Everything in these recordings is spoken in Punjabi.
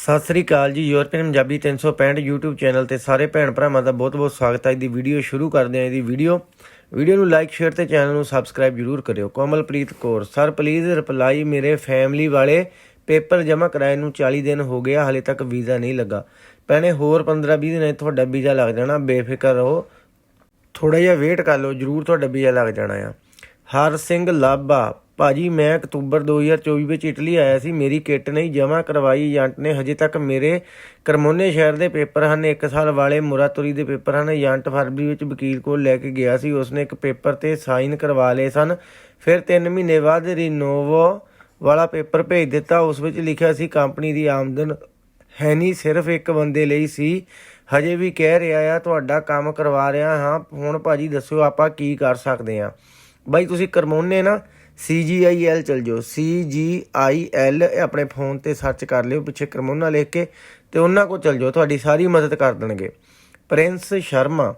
ਸਤਿ ਸ੍ਰੀ ਅਕਾਲ ਜੀ ਯੂਰਪੀਅਨ ਪੰਜਾਬੀ 365 YouTube ਚੈਨਲ ਤੇ ਸਾਰੇ ਭੈਣ ਭਰਾਵਾਂ ਦਾ ਬਹੁਤ-ਬਹੁਤ ਸਵਾਗਤ ਹੈ। ਇਹਦੀ ਵੀਡੀਓ ਸ਼ੁਰੂ ਕਰਦੇ ਹਾਂ ਇਹਦੀ ਵੀਡੀਓ ਵੀਡੀਓ ਨੂੰ ਲਾਈਕ ਸ਼ੇਅਰ ਤੇ ਚੈਨਲ ਨੂੰ ਸਬਸਕ੍ਰਾਈਬ ਜਰੂਰ ਕਰਿਓ। Kamalpreet Kaur, sir please reply ਮੇਰੇ ਫੈਮਿਲੀ ਵਾਲੇ ਪੇਪਰ ਜਮ੍ਹਾਂ ਕਰਾਏ ਨੂੰ 40 ਦਿਨ ਹੋ ਗਿਆ ਹਲੇ ਤੱਕ ਵੀਜ਼ਾ ਨਹੀਂ ਲੱਗਾ। ਭੈਣੇ, ਹੋਰ 15-20 ਦਿਨਾਂ 'ਚ ਤੁਹਾਡਾ ਵੀਜ਼ਾ ਲੱਗ ਜਾਣਾ। ਬੇਫਿਕਰ ਰਹੋ। ਥੋੜਾ ਜਿਹਾ ਵੇਟ ਕਰ ਲਓ, ਜਰੂਰ ਤੁਹਾਡਾ ਵੀਜ਼ਾ ਲੱਗ ਜਾਣਾ ਆ। ਹਰ ਸਿੰਘ ਲਾਭਾ। ਭਾਜੀ, ਮੈਂ ਅਕਤੂਬਰ 2024 ਵਿੱਚ ਇਟਲੀ ਆਇਆ ਸੀ। ਮੇਰੀ ਕਿੱਟ ਨਹੀਂ ਜਮ੍ਹਾਂ ਕਰਵਾਈ। ਏਜੰਟ ਨੇ ਹਜੇ ਤੱਕ ਮੇਰੇ ਕਰਮੋਨੇ ਸ਼ਹਿਰ ਦੇ ਪੇਪਰ ਹਨ। 1 ਸਾਲ ਵਾਲੇ ਮੁਰਾਤੁਰੀ ਦੇ ਪੇਪਰ ਹਨ। ਏਜੰਟ ਫਰਵਰੀ ਵਿੱਚ ਵਕੀਲ ਕੋਲ ਲੈ ਕੇ ਗਿਆ ਸੀ। ਉਸਨੇ ਇੱਕ ਪੇਪਰ ਤੇ ਸਾਈਨ ਕਰਵਾ ਲਏ ਸਨ। ਫਿਰ 3 ਮਹੀਨੇ ਬਾਅਦ ਰਿਨੋਵੋ ਵਾਲਾ ਪੇਪਰ ਭੇਜ ਦਿੱਤਾ। ਉਸ ਵਿੱਚ ਲਿਖਿਆ ਸੀ, ਕੰਪਨੀ ਦੀ ਆਮਦਨ ਹੈ ਨਹੀਂ, ਸਿਰਫ ਇੱਕ ਬੰਦੇ ਲਈ ਸੀ। ਹਜੇ ਵੀ ਕਹਿ ਰਿਹਾ ਆ, ਤੁਹਾਡਾ ਕੰਮ ਕਰਵਾ ਰਿਹਾ ਹਾਂ। ਹੁਣ ਭਾਜੀ, ਦੱਸਿਓ ਆਪਾਂ ਕੀ ਕਰ ਸਕਦੇ ਹਾਂ? ਬਾਈ ਤੁਸੀਂ ਕਰਮੋਨੇ ਨਾ CGIL ਚਲ ਜਾਓ CGIL ਇਹ ਆਪਣੇ ਫੋਨ ਤੇ ਸਰਚ ਕਰ ਲਿਓ ਪਿੱਛੇ ਕਰਮੋਨਾ ਲਿਖ ਕੇ ਤੇ ਉਹਨਾਂ ਕੋਲ ਚਲ ਜਾਓ, ਤੁਹਾਡੀ ਸਾਰੀ ਮਦਦ ਕਰ ਦੇਣਗੇ। ਪ੍ਰਿੰਸ ਸ਼ਰਮਾ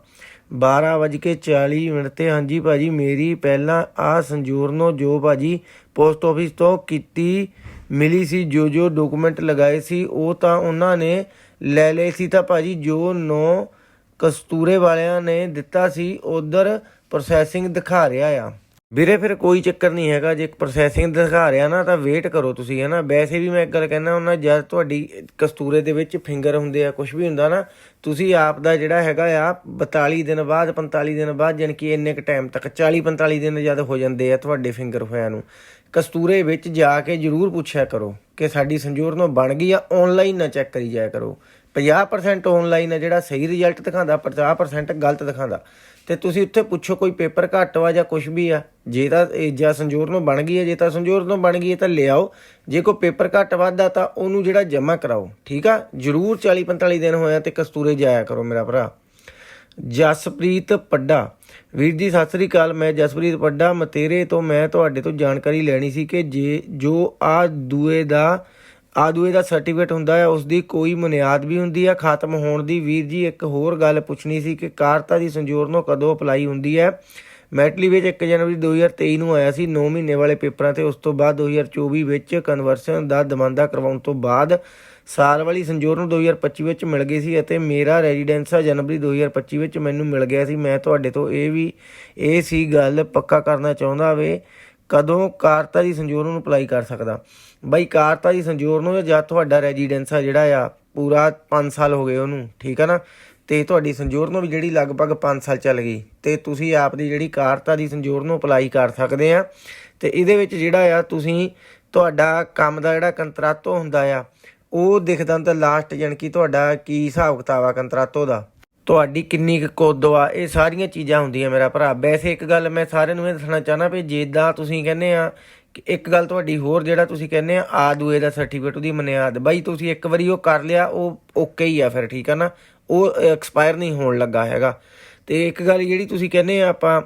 12:40 ਮਿੰਟ ਤੇ, ਹਾਂਜੀ ਭਾਜੀ, ਮੇਰੀ ਪਹਿਲਾਂ ਆ ਸੰਜੂਰਨੋ ਜੋ ਭਾਜੀ ਪੋਸਟ ਆਫਿਸ ਤੋਂ ਕੀਤੀ, ਮਿਲੀ ਸੀ, ਜੋ ਜੋ ਡਾਕੂਮੈਂਟ ਲਗਾਏ ਸੀ, ਉਹ ਤਾਂ ਉਹਨਾਂ ਨੇ ਲੈ ਲਏ ਸੀ ਤਾਂ ਭਾਜੀ ਜੋ ਨੋ ਕਸਤੂਰੇ ਵਾਲਿਆਂ ਨੇ ਦਿੱਤਾ ਸੀ, ਉਧਰ ਪ੍ਰੋਸੈਸਿੰਗ ਦਿਖਾ ਰਿਹਾ ਆ। ਵੀਰੇ, ਫਿਰ ਕੋਈ ਚੱਕਰ ਨਹੀਂ ਹੈਗਾ। ਜੇ ਪ੍ਰੋਸੈਸਿੰਗ ਦਿਖਾ ਰਿਹਾ ਨਾ, ਤਾਂ ਵੇਟ ਕਰੋ ਤੁਸੀਂ, ਹੈ ਨਾ। ਵੈਸੇ ਵੀ ਮੈਂ ਇੱਕ ਗੱਲ ਕਹਿਣਾ ਹੁੰਦਾ, ਜਦ ਤੁਹਾਡੀ ਕਸਤੂਰੇ ਦੇ ਵਿੱਚ ਫਿੰਗਰ ਹੁੰਦੇ ਆ ਕੁਝ ਵੀ ਹੁੰਦਾ ਨਾ, ਤੁਸੀਂ ਆਪ ਦਾ ਜਿਹੜਾ ਹੈਗਾ ਆ 42 ਦਿਨ ਬਾਅਦ 45 ਦਿਨ ਬਾਅਦ, ਜਾਣੀ ਕਿ ਇੰਨੇ ਕ ਟਾਈਮ ਤੱਕ 40 45 ਦਿਨ ਜਦ ਹੋ ਜਾਂਦੇ ਆ ਤੁਹਾਡੇ ਫਿੰਗਰ ਹੋਇਆ ਨੂੰ, ਕਸਤੂਰੇ ਵਿੱਚ ਜਾ ਕੇ ਜਰੂਰ ਪੁੱਛਿਆ ਕਰੋ ਕਿ ਸਾਡੀ ਸੰਜੋਰ ਨੂੰ ਬਣ ਗਈ ਆ ਆਨਲਾਈਨ ਨਾ ਚੈੱਕ ਕਰੀ ਜਾਇਆ ਕਰੋ। 50% ਆਨਲਾਈਨ ਆ ਜਿਹੜਾ ਸਹੀ ਰਿਜ਼ਲਟ ਦਿਖਾਉਂਦਾ 50% ਗਲਤ ਦਿਖਾਉਂਦਾ। ਤੇ ਤੁਸੀਂ ਉੱਥੇ ਪੁੱਛੋ ਕੋਈ ਪੇਪਰ ਘੱਟ ਵਾ ਜਾਂ ਕੁਝ ਵੀ ਆ। ਜੇ ਤਾਂ ਜਾਂ ਸੰਜੋਰ ਨੂੰ ਬਣ ਗਈ ਹੈ, ਜੇ ਤਾਂ ਸੰਜੋਰ ਨੂੰ ਬਣ ਗਈ ਹੈ ਤਾਂ ਲਿਆਓ ਜੇ ਕੋਈ ਪੇਪਰ ਘੱਟ ਵੱਧਦਾ ਤਾਂ ਉਹਨੂੰ ਜਿਹੜਾ ਜਮ੍ਹਾਂ ਕਰਾਓ, ਠੀਕ ਆ? ਜਰੂਰ 40 45 ਦਿਨ ਹੋਇਆ ਤੇ ਕਸਤੂਰੇ ਜਾਇਆ ਕਰੋ ਮੇਰਾ ਭਰਾ। ਜਸਪ੍ਰੀਤ ਪੱਡਾ। ਵੀਰ ਜੀ, ਸਤਿ ਸ੍ਰੀ ਅਕਾਲ, ਮੈਂ ਜਸਪ੍ਰੀਤ ਪੱਡਾ। ਮਤੇਰੇ ਤੋਂ ਮੈਂ ਤੁਹਾਡੇ ਤੋਂ ਜਾਣਕਾਰੀ ਲੈਣੀ ਸੀ ਕਿ ਜੇ ਜੋ ਆ ਦੂਏ ਦਾ ਆਦੂਏ ਦਾ ਸਰਟੀਫਿਕੇਟ ਹੁੰਦਾ ਹੈ ਉਸ ਦੀ ਕੋਈ ਬੁਨਿਆਦ ਵੀ ਹੁੰਦੀ ਹੈ ਖਤਮ ਹੋਣ ਦੀ ਵੀਰ ਜੀ ਇੱਕ ਹੋਰ ਗੱਲ ਪੁੱਛਣੀ ਸੀ ਕਿ ਕਾਰਤਾ ਦੀ ਸੰਜੋਰ ਨੂੰ ਕਦੋਂ ਅਪਲਾਈ ਹੁੰਦੀ ਹੈ ਮੈਟਲੀ ਵਿੱਚ 1 ਜਨਵਰੀ 2023 ਨੂੰ ਆਇਆ ਸੀ। 9 ਮਹੀਨੇ ਵਾਲੇ ਪੇਪਰਾਂ ਤੇ ਉਸ ਤੋਂ ਬਾਅਦ 2024 ਵਿੱਚ ਕਨਵਰਸ਼ਨ ਦਾ ਦਮਾਂਦਾ ਕਰਵਾਉਣ ਤੋਂ ਬਾਅਦ ਸਾਲ ਵਾਲੀ ਸੰਜੋਰ ਨੂੰ 2025 ਵਿੱਚ ਮਿਲ ਗਈ ਸੀ ਅਤੇ ਮੇਰਾ ਰੈਜ਼ੀਡੈਂਸ ਆ ਜਨਵਰੀ 2025 ਵਿੱਚ ਮੈਨੂੰ ਮਿਲ ਗਿਆ ਸੀ। ਮੈਂ ਤੁਹਾਡੇ ਤੋਂ ਇਹ ਵੀ, ਇਹ ਸੀ ਗੱਲ ਪੱਕਾ ਕਰਨਾ ਚਾਹੁੰਦਾ ਵੇ। ਕਦੋਂ ਕਾਰਤਾ ਦੀ ਸੰਜੋਰ ਨੂੰ ਅਪਲਾਈ ਕਰ ਸਕਦਾ? ਬਾਈ ਕਾਰਤਾ ਦੀ ਸੰਜੋਰ ਨੂੰ ਜਾਂ ਤੁਹਾਡਾ ਰੈਜ਼ੀਡੈਂਸ ਆ ਜਿਹੜਾ ਆ, ਪੂਰਾ 5 ਸਾਲ ਹੋ ਗਏ ਉਹਨੂੰ, ਠੀਕ ਆ ਨਾ? ਤੇ ਤੁਹਾਡੀ ਸੰਜੋਰ ਨੂੰ ਵੀ ਜਿਹੜੀ ਲਗਭਗ 5 ਸਾਲ ਚੱਲ ਗਈ। ਤੇ ਤੁਸੀਂ ਆਪ ਦੀ ਜਿਹੜੀ ਕਾਰਤਾ ਦੀ ਸੰਜੋਰ ਨੂੰ ਅਪਲਾਈ ਕਰ ਸਕਦੇ ਆ। ਤੇ ਇਹਦੇ ਵਿੱਚ ਜਿਹੜਾ ਆ, ਤੁਸੀਂ ਤੁਹਾਡਾ ਕੰਮ ਦਾ ਜਿਹੜਾ ਕੰਤਰਾਤੋ ਹੁੰਦਾ ਆ, ਉਹ ਦਿਖਦਾ ਤਾਂ ਲਾਸਟ ਜਾਣੀ ਕਿ ਤੁਹਾਡਾ ਕੀ ਹਿਸਾਬ ਕਿਤਾਬ ਆ ਕੰਤਰਾਤੋ ਦਾ? ਤੁਹਾਡੀ ਕਿੰਨੀ ਕੁ ਕੁੱਦ ਆ, ਇਹ ਸਾਰੀਆਂ ਚੀਜ਼ਾਂ ਹੁੰਦੀਆਂ ਮੇਰਾ ਭਰਾ। ਵੈਸੇ ਇੱਕ ਗੱਲ ਮੈਂ ਸਾਰਿਆਂ ਨੂੰ ਇਹ ਦੱਸਣਾ ਚਾਹਨਾ ਵੀ ਜਿੱਦਾਂ ਤੁਸੀਂ ਕਹਿੰਦੇ ਆ ਕਿ ਇੱਕ ਗੱਲ ਤੁਹਾਡੀ ਹੋਰ ਜਿਹੜਾ ਤੁਸੀਂ ਕਹਿੰਦੇ ਆ ਆ ਦੂਏ ਦਾ ਸਰਟੀਫਿਕੇਟ ਉਹਦੀ ਮਨਿਆਦ। ਬਾਈ ਤੁਸੀਂ ਇੱਕ ਵਾਰੀ ਉਹ ਕਰ ਲਿਆ, ਉਹ ਓਕੇ ਹੀ ਆ ਫਿਰ, ਠੀਕ ਆ ਨਾ? ਉਹ ਐਕਸਪਾਇਰ ਨਹੀਂ ਹੋਣ ਲੱਗਾ ਹੈਗਾ। ਤੇ ਇੱਕ ਗੱਲ ਜਿਹੜੀ ਤੁਸੀਂ ਕਹਿੰਦੇ ਆ ਆਪਾਂ,